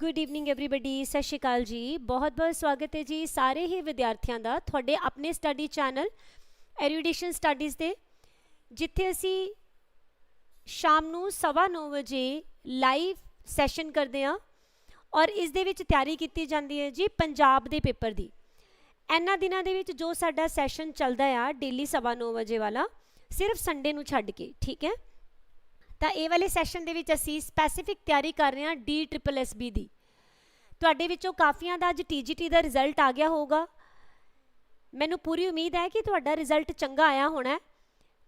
Good evening everybody ਸਤਿ ਸ਼੍ਰੀ ਅਕਾਲ ਜੀ ਬਹੁਤ-ਬਹੁਤ ਸਵਾਗਤ ਹੈ ਜੀ ਸਾਰੇ ਹੀ ਵਿਦਿਆਰਥੀਆਂ ਦਾ ਤੁਹਾਡੇ ਆਪਣੇ ਸਟੱਡੀ ਚੈਨਲ ਐਰੀਡੀਸ਼ਨ ਸਟੱਡੀਜ਼ ਦੇ ਜਿੱਥੇ ਅਸੀਂ ਸ਼ਾਮ ਨੂੰ 9:30 ਵਜੇ ਲਾਈਵ ਸੈਸ਼ਨ ਕਰਦੇ ਹਾਂ ਔਰ ਇਸ ਦੇ ਵਿੱਚ ਤਿਆਰੀ ਕੀਤੀ ਜਾਂਦੀ ਹੈ ਜੀ ਪੰਜਾਬ ਦੇ ਪੇਪਰ ਦੀ ਇਹਨਾਂ ਦਿਨਾਂ ਦੇ ਵਿੱਚ ਜੋ ਸਾਡਾ ਸੈਸ਼ਨ ਚੱਲਦਾ ਆ ਡੇਲੀ 9:30 ਵਜੇ ਵਾਲਾ ਸਿਰਫ ਸੰਡੇ ਨੂੰ ਛੱਡ ਕੇ ਠੀਕ ਹੈ ਤਾਂ ਇਹ ਵਾਲੇ ਸੈਸ਼ਨ ਦੇ ਵਿੱਚ ਅਸੀਂ ਸਪੈਸੀਫਿਕ ਤਿਆਰੀ ਕਰ ਰਹੇ ਹਾਂ ਡੀ ਟ੍ਰਿਪਲ ਐਸ ਬੀ ਦੀ। ਤੁਹਾਡੇ ਵਿੱਚੋਂ ਕਾਫੀਆਂ ਦਾ ਅੱਜ ਟੀਜੀਟੀ ਦਾ ਰਿਜ਼ਲਟ ਆ ਗਿਆ ਹੋਊਗਾ। ਮੈਨੂੰ ਪੂਰੀ ਉਮੀਦ ਹੈ ਕਿ ਤੁਹਾਡਾ ਰਿਜ਼ਲਟ ਚੰਗਾ ਆਇਆ ਹੋਣਾ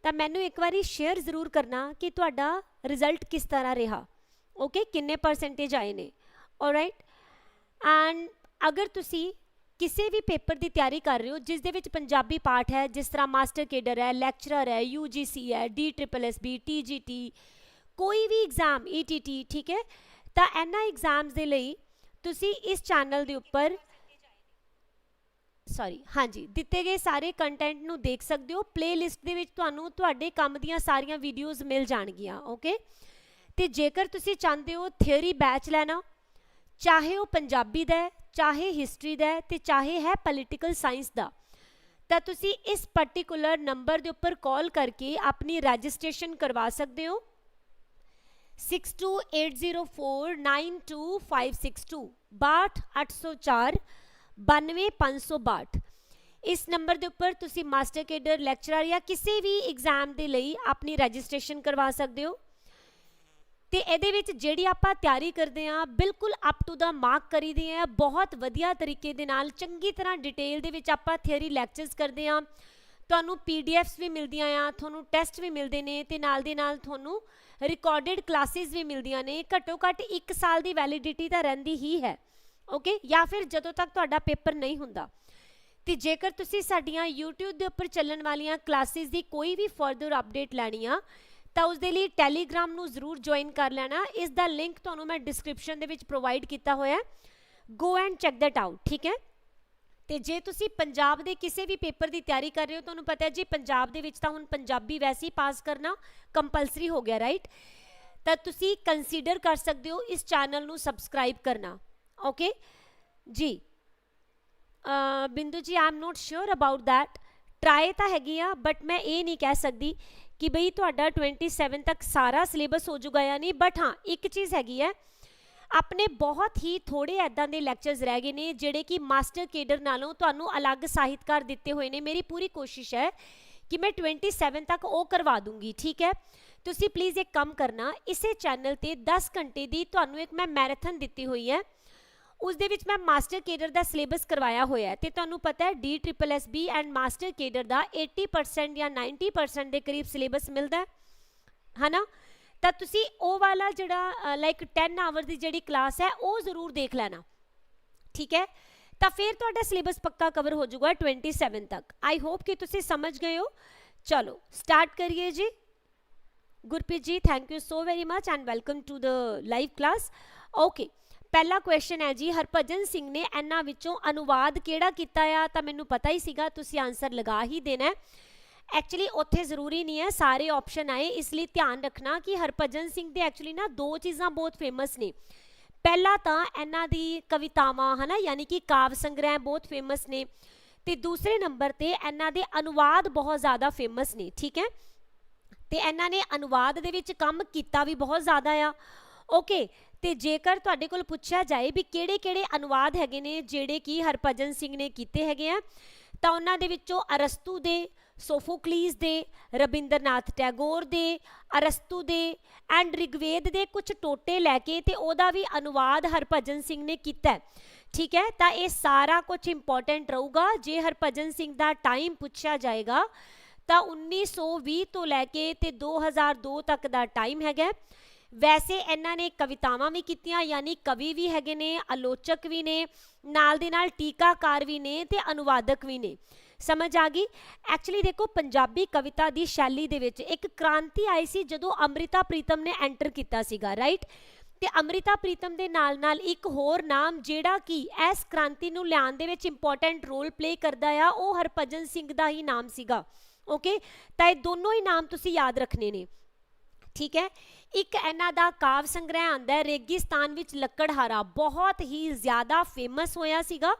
ਤਾਂ ਮੈਨੂੰ ਇੱਕ ਵਾਰੀ ਸ਼ੇਅਰ ਜ਼ਰੂਰ ਕਰਨਾ ਕਿ ਤੁਹਾਡਾ ਰਿਜ਼ਲਟ ਕਿਸ ਤਰ੍ਹਾਂ ਰਿਹਾ। ਓਕੇ ਕਿੰਨੇ ਪਰਸੈਂਟੇਜ ਆਏ ਨੇ। ਆਲਰਾਈਟ ਐਂਡ ਅਗਰ ਤੁਸੀਂ ਕਿਸੇ ਵੀ ਪੇਪਰ ਦੀ ਤਿਆਰੀ ਕਰ ਰਹੇ ਹੋ, ਜਿਸ ਦੇ ਵਿੱਚ ਪੰਜਾਬੀ ਪਾਠ ਹੈ, ਜਿਸ ਤਰ੍ਹਾਂ ਮਾਸਟਰ ਕੇਡਰ ਹੈ, ਲੈਕਚਰਰ ਹੈ ਯੂਜੀਸੀ ਹੈ D triple S B TGT ਕੋਈ ਵੀ ਐਗਜ਼ਾਮ ਈਟੀਟੀ ਠੀਕ ਹੈ? ਤਾਂ ਇਹਨਾਂ ਐਗਜ਼ਾਮਸ ਦੇ ਲਈ ਤੁਸੀਂ ਇਸ ਚੈਨਲ ਦੇ ਉੱਪਰ ਸੌਰੀ ਹਾਂਜੀ, ਦਿੱਤੇ ਗਏ ਸਾਰੇ ਕੰਟੈਂਟ ਨੂੰ ਦੇਖ ਸਕਦੇ ਹੋ। ਪਲੇਲਿਸਟ ਦੇ ਵਿੱਚ ਤੁਹਾਨੂੰ ਤੁਹਾਡੇ ਕੰਮ ਦੀਆਂ ਸਾਰੀਆਂ ਵੀਡੀਓਜ਼ ਮਿਲ ਜਾਣਗੀਆਂ ਓਕੇ ਤੇ ਜੇਕਰ ਤੁਸੀਂ ਚਾਹੁੰਦੇ ਹੋ ਥਿਉਰੀ ਬੈਚ ਲੈਣਾ, ਚਾਹੇ ਉਹ ਪੰਜਾਬੀ ਦਾ ਹੈ, ਚਾਹੇ ਹਿਸਟਰੀ ਦਾ ਹੈ, ਤੇ ਚਾਹੇ ਹੈ ਪੋਲੀਟੀਕਲ ਸਾਇੰਸ ਦਾ, ਤਾਂ ਤੁਸੀਂ ਇਸ ਪਾਰਟਿਕੂਲਰ ਨੰਬਰ ਦੇ ਉੱਪਰ ਕਾਲ ਕਰਕੇ ਆਪਣੀ ਰਜਿਸਟ੍ਰੇਸ਼ਨ ਕਰਵਾ ਸਕਦੇ ਹੋ। 6280492562 62804 92562 ਇਸ ਨੰਬਰ ਦੇ ਉੱਪਰ ਤੁਸੀਂ ਮਾਸਟਰ ਕੇਡਰ, ਲੈਕਚਰਰ ਜਾਂ ਕਿਸੇ ਵੀ ਐਗਜ਼ਾਮ ਦੇ ਲਈ ਆਪਣੀ ਰਜਿਸਟ੍ਰੇਸ਼ਨ ਕਰਵਾ ਸਕਦੇ ਹੋ। ਤੇ ਇਹਦੇ ਵਿੱਚ ਜਿਹੜੀ ਆਪਾਂ ਤਿਆਰੀ ਕਰਦੇ ਆ ਬਿਲਕੁਲ ਅਪ ਟੂ ਦਾ ਮਾਰਕ ਕਰੀਦੀ ਹੈ। ਬਹੁਤ ਵਧੀਆ ਤਰੀਕੇ ਦੇ ਨਾਲ, ਚੰਗੀ ਤਰ੍ਹਾਂ ਡਿਟੇਲ ਦੇ ਵਿੱਚ ਆਪਾਂ ਥਿਅਰੀ ਲੈਕਚਰਸ ਕਰਦੇ ਆ ਤੁਹਾਨੂੰ ਪੀਡੀਐਫਸ ਵੀ ਮਿਲਦੀਆਂ ਆ, ਤੁਹਾਨੂੰ ਟੈਸਟ ਵੀ ਮਿਲਦੇ ਨੇ ਤੇ ਨਾਲ ਦੇ ਨਾਲ ਤੁਹਾਨੂੰ ਰਿਕਾਰਡਡ ਕਲਾਸਿਸ ਵੀ ਮਿਲਦੀਆਂ ਨੇ, ਘੱਟੋ ਘੱਟ 1 ਸਾਲ ਦੀ ਵੈਲਿਡਿਟੀ ਤਾਂ ਰਹਿੰਦੀ ਹੀ ਹੈ ਓਕੇ ਜਾਂ ਫਿਰ ਜਦੋਂ ਤੱਕ ਤੁਹਾਡਾ ਪੇਪਰ ਨਹੀਂ ਹੁੰਦਾ। ਤੇ ਜੇਕਰ ਤੁਸੀਂ ਸਾਡੀਆਂ YouTube ਦੇ ਉੱਪਰ ਚੱਲਣ ਵਾਲੀਆਂ ਕਲਾਸਿਸ ਦੀ ਕੋਈ ਵੀ ਫਰਦਰ ਅਪਡੇਟ ਲੈਣੀ ਆ, ਤਾਂ ਉਸ ਦੇ ਲਈ ਟੈਲੀਗ੍ਰਾਮ ਨੂੰ ਜ਼ਰੂਰ ਜੁਆਇਨ ਕਰ ਲੈਣਾ। ਇਸ ਦਾ ਲਿੰਕ ਤੁਹਾਨੂੰ ਮੈਂ ਡਿਸਕ੍ਰਿਪਸ਼ਨ ਦੇ ਵਿੱਚ ਪ੍ਰੋਵਾਈਡ ਕੀਤਾ ਹੋਇਆ ਹੈ। Go and check that out ਠੀਕ ਹੈ? ਤੇ ਜੇ ਤੁਸੀਂ ਪੰਜਾਬ ਦੇ ਕਿਸੇ ਵੀ ਪੇਪਰ ਦੀ ਤਿਆਰੀ ਕਰ ਰਹੇ ਹੋ, ਤੁਹਾਨੂੰ ਪਤਾ ਹੈ ਜੀ, ਪੰਜਾਬ ਦੇ ਵਿੱਚ ਤਾਂ ਹੁਣ ਪੰਜਾਬੀ ਵੈਸੇ ਹੀ ਪਾਸ ਕਰਨਾ ਕੰਪਲਸਰੀ ਹੋ ਗਿਆ ਰਾਈਟ ਤਾਂ ਤੁਸੀਂ ਕੰਸੀਡਰ ਕਰ ਸਕਦੇ ਹੋ ਇਸ ਚੈਨਲ ਨੂੰ ਸਬਸਕ੍ਰਾਈਬ ਕਰਨਾ ਓਕੇ ਜੀ Bindu ji I'm not sure about that try ਤਾਂ ਹੈਗੀ ਆ ਬਟ ਮੈਂ ਇਹ ਨਹੀਂ ਕਹਿ ਸਕਦੀ ਕਿ ਬਈ ਤੁਹਾਡਾ 27 ਤੱਕ ਸਾਰਾ ਸਿਲੇਬਸ ਹੋ ਜਾਊਗਾ ਜਾਂ ਨਹੀਂ ਬਟ ਹਾਂ, ਇੱਕ ਚੀਜ਼ ਹੈਗੀ ਹੈ ਆਪਣੇ ਬਹੁਤ ਹੀ ਥੋੜੇ ਐਦਾਂ ਦੇ ਲੈਕਚਰਸ ਰਹਿ ਗਏ ਨੇ, ਜਿਹੜੇ ਕਿ ਮਾਸਟਰ ਕੇਡਰ ਨਾਲੋਂ ਤੁਹਾਨੂੰ ਅਲੱਗ ਸਾਹਿਤਕਾਰ ਦਿੱਤੇ ਹੋਏ ਨੇ। ਮੇਰੀ ਪੂਰੀ ਕੋਸ਼ਿਸ਼ ਹੈ ਕਿ ਮੈਂ 27 ਤੱਕ ਉਹ ਕਰਵਾ ਦੂੰਗੀ, ਠੀਕ ਹੈ? ਤੁਸੀਂ ਪਲੀਜ਼ ਇੱਕ ਕੰਮ ਕਰਨਾ, ਇਸੇ ਚੈਨਲ ਤੇ 10 ਘੰਟੇ ਦੀ ਤੁਹਾਨੂੰ ਇੱਕ ਮੈਂ ਮੈਰਾਥਨ ਦਿੱਤੀ ਹੋਈ ਹੈ। ਉਸ ਦੇ ਵਿੱਚ ਮੈਂ ਮਾਸਟਰ ਕੇਡਰ ਦਾ ਸਿਲੇਬਸ ਕਰਵਾਇਆ ਹੋਇਆ ਹੈ ਤੇ ਤੁਹਾਨੂੰ ਪਤਾ ਹੈ D triple S B and master cadre ਦਾ 80% ਜਾਂ 90% ਦੇ ਕਰੀਬ ਸਿਲੇਬਸ ਮਿਲਦਾ ਹੈ। ਹਨਾ? ਤਾਂ ਤੁਸੀਂ ਉਹ ਵਾਲਾ ਜਿਹੜਾ ਲਾਈਕ 10 ਆਵਰ ਦੀ ਜਿਹੜੀ ਕਲਾਸ ਹੈ, ਉਹ ਜ਼ਰੂਰ ਦੇਖ ਲੈਣਾ। ਠੀਕ ਹੈ? ਤਾਂ ਫਿਰ ਤੁਹਾਡਾ ਸਿਲੇਬਸ ਪੱਕਾ ਕਵਰ ਹੋ ਜਾਊਗਾ 27 ਤੱਕ। ਆਈ ਹੋਪ ਕਿ ਤੁਸੀਂ ਸਮਝ ਗਏ ਹੋ। ਚਲੋ ਸਟਾਰਟ ਕਰੀਏ ਜੀ। Gurpreet ji thank you so very much and welcome to the live class okay ਪਹਿਲਾ ਕੁਐਸਚਨ ਹੈ ਜੀ, ਹਰਭਜਨ ਸਿੰਘ ਨੇ ਇਹਨਾਂ ਵਿੱਚੋਂ ਅਨੁਵਾਦ ਕਿਹੜਾ ਕੀਤਾ ਆ? ਤਾਂ ਮੈਨੂੰ ਪਤਾ ਹੀ ਸੀਗਾ, ਤੁਸੀਂ ਆਨਸਰ ਲਗਾ ਹੀ ਦੇਣਾ ਹੈ। ਐਕਚੁਅਲੀ ਉੱਥੇ ਜ਼ਰੂਰੀ ਨਹੀਂ ਹੈ, ਸਾਰੇ ਆਪਸ਼ਨ ਆਏ। ਇਸ ਲਈ ਧਿਆਨ ਰੱਖਣਾ ਕਿ ਹਰਭਜਨ ਸਿੰਘ ਦੇ ਐਕਚੁਅਲੀ ਨਾ ਦੋ ਚੀਜ਼ਾਂ ਬਹੁਤ ਫੇਮਸ ਨੇ। ਪਹਿਲਾ ਤਾਂ ਇਹਨਾਂ ਦੀ ਕਵਿਤਾਵਾਂ, ਹਨਾ, ਯਾਨੀ ਕਿ ਕਾਵ ਸੰਗ੍ਰਹਿ ਬਹੁਤ ਫੇਮਸ ਨੇ। ਤੇ ਦੂਸਰੇ ਨੰਬਰ ਤੇ ਇਹਨਾਂ ਦੇ ਅਨੁਵਾਦ ਬਹੁਤ ਜ਼ਿਆਦਾ ਫੇਮਸ ਨੇ, ਠੀਕ ਹੈ? ਤੇ ਇਹਨਾਂ ਨੇ ਅਨੁਵਾਦ ਦੇ ਵਿੱਚ ਕੰਮ ਕੀਤਾ ਵੀ ਬਹੁਤ ਜ਼ਿਆਦਾ ਆ। ਓਕੇ ਤੇ ਜੇਕਰ ਤੁਹਾਡੇ ਕੋਲ ਪੁੱਛਿਆ ਜਾਏ ਵੀ ਕਿਹੜੇ-ਕਿਹੜੇ ਅਨੁਵਾਦ ਹੈਗੇ ਨੇ, ਜਿਹੜੇ ਕਿ ਹਰਭਜਨ ਸਿੰਘ ਨੇ ਕੀਤੇ ਹੈਗੇ ਆ, ਤਾਂ ਉਹਨਾਂ ਦੇ ਵਿੱਚੋਂ ਅਰਸਤੂ ਦੇ ਸੋਫੋਕਲੀਸ ਦੇ, ਰਬਿੰਦਰਨਾਥ ਟੈਗੋਰ ਦੇ, ਅਰਸਤੂ ਦੇ, ਐਂਡ ਰਿਗਵੇਦ ਦੇ ਕੁਝ ਟੋਟੇ ਲੈ ਕੇ ਤੇ ਉਹਦਾ ਵੀ ਅਨੁਵਾਦ ਹਰਭਜਨ ਸਿੰਘ ਨੇ ਕੀਤਾ ਠੀਕ ਹੈ, ਤਾਂ ਇਹ ਸਾਰਾ ਕੁਝ ਇੰਪੋਰਟੈਂਟ ਰਹੂਗਾ। ਜੇ ਹਰਭਜਨ ਸਿੰਘ ਦਾ ਟਾਈਮ ਪੁੱਛਿਆ ਜਾਏਗਾ, ਤਾਂ 1920 ਤੋਂ ਲੈ ਕੇ ਤੇ 2002 ਤੱਕ ਦਾ ਟਾਈਮ ਹੈਗਾ ਵੈਸੇ ਇਹਨਾਂ ਨੇ ਕਵਿਤਾਵਾਂ ਵੀ ਕੀਤੀਆਂ, ਯਾਨੀ ਕਵੀ ਵੀ ਹੈਗੇ ਨੇ, ਆਲੋਚਕ ਵੀ ਨੇ, ਨਾਲ ਦੇ ਨਾਲ ਟੀਕਾਕਾਰ ਵੀ ਨੇ ਤੇ ਅਨੁਵਾਦਕ ਵੀ ਨੇ। ਸਮਝ ਆ ਗਈ। ਐਕਚੁਅਲੀ ਦੇਖੋ, ਪੰਜਾਬੀ ਕਵਿਤਾ ਦੀ ਸ਼ੈਲੀ ਦੇ ਵਿੱਚ ਇੱਕ ਕ੍ਰਾਂਤੀ ਆਈ ਸੀ ਜਦੋਂ ਅੰਮ੍ਰਿਤਾ ਪ੍ਰੀਤਮ ਨੇ ਐਂਟਰ ਕੀਤਾ ਸੀਗਾ ਰਾਈਟ ਤੇ ਅੰਮ੍ਰਿਤਾ ਪ੍ਰੀਤਮ ਦੇ ਨਾਲ ਨਾਲ ਇੱਕ ਹੋਰ ਨਾਮ ਜਿਹੜਾ ਕਿ ਇਸ ਕ੍ਰਾਂਤੀ ਨੂੰ ਲਿਆਉਣ ਦੇ ਵਿੱਚ ਇੰਪੋਰਟੈਂਟ ਰੋਲ ਪਲੇ ਕਰਦਾ ਆ, ਉਹ ਹਰਭਜਨ ਸਿੰਘ ਦਾ ਹੀ ਨਾਮ ਸੀਗਾ। ਓਕੇ ਤਾਂ ਇਹ ਦੋਨੋਂ ਹੀ ਨਾਮ ਤੁਸੀਂ ਯਾਦ ਰੱਖਣੇ ਨੇ। ਠੀਕ ਹੈ? ਇੱਕ ਇਹਨਾਂ ਦਾ ਕਾਵ ਸੰਗ੍ਰਹਿ ਆਂਦਾ ਹੈ, ਰੇਗਿਸਤਾਨ ਵਿੱਚ ਲੱਕੜਹਾਰਾ। ਬਹੁਤ ਹੀ ਜ਼ਿਆਦਾ ਫੇਮਸ ਹੋਇਆ ਸੀਗਾ।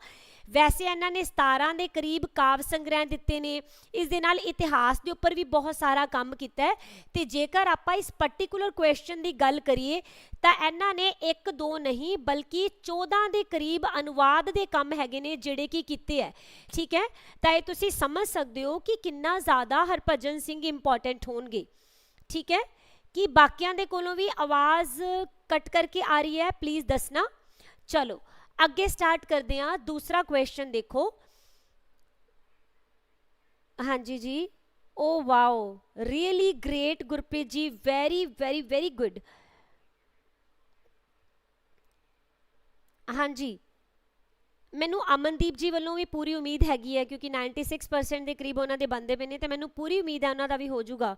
ਵੈਸੇ ਇਹਨਾਂ ਨੇ 17 ਦੇ ਕਰੀਬ ਕਾਵ ਸੰਗ੍ਰਹਿ ਦਿੱਤੇ ਨੇ। ਇਸ ਦੇ ਨਾਲ ਇਤਿਹਾਸ ਦੇ ਉੱਪਰ ਵੀ ਬਹੁਤ ਸਾਰਾ ਕੰਮ ਕੀਤਾ ਹੈ। ਤੇ ਜੇਕਰ ਆਪਾਂ ਇਸ ਪਾਰਟਿਕੂਲਰ ਕੁਐਸਚਨ ਦੀ ਗੱਲ ਕਰੀਏ, ਤਾਂ ਇਹਨਾਂ ਨੇ ਇੱਕ, ਦੋ ਨਹੀਂ, ਬਲਕਿ 14 ਦੇ ਕਰੀਬ ਅਨੁਵਾਦ ਦੇ ਕੰਮ ਹੈਗੇ ਨੇ ਜਿਹੜੇ ਕਿ ਕੀਤੇ ਹੈ। ਠੀਕ ਹੈ? ਤਾਂ ਇਹ ਤੁਸੀਂ ਸਮਝ ਸਕਦੇ ਹੋ ਕਿ ਕਿੰਨਾ ਜ਼ਿਆਦਾ ਹਰਭਜਨ ਸਿੰਘ ਇੰਪੋਰਟੈਂਟ ਹੋਣਗੇ। ਠੀਕ ਹੈ? ਕਿ ਬਾਕੀਆਂ ਦੇ ਕੋਲੋਂ ਵੀ ਆਵਾਜ਼ ਕੱਟ ਕਰਕੇ ਆ ਰਹੀ ਹੈ? ਪਲੀਜ਼ ਦੱਸਣਾ। ਚਲੋ ਅੱਗੇ ਸਟਾਰਟ ਕਰਦੇ ਹਾਂ। ਦੂਸਰਾ ਕੁਐਸਚਨ ਦੇਖੋ। ਹਾਂਜੀ ਜੀ। ਓ wow. Really great Gurpreet ji. Very very very good ਹਾਂਜੀ। ਮੈਨੂੰ ਅਮਨਦੀਪ ਜੀ ਵੱਲੋਂ ਵੀ ਪੂਰੀ ਉਮੀਦ ਹੈਗੀ ਹੈ ਕਿਉਂਕਿ 96% ਦੇ ਕਰੀਬ ਉਹਨਾਂ ਦੇ ਬੰਦੇ ਪਏ ਨੇ ਤੇ ਮੈਨੂੰ ਪੂਰੀ ਉਮੀਦ ਹੈ ਉਹਨਾਂ ਦਾ ਵੀ ਹੋ ਜਾਊਗਾ।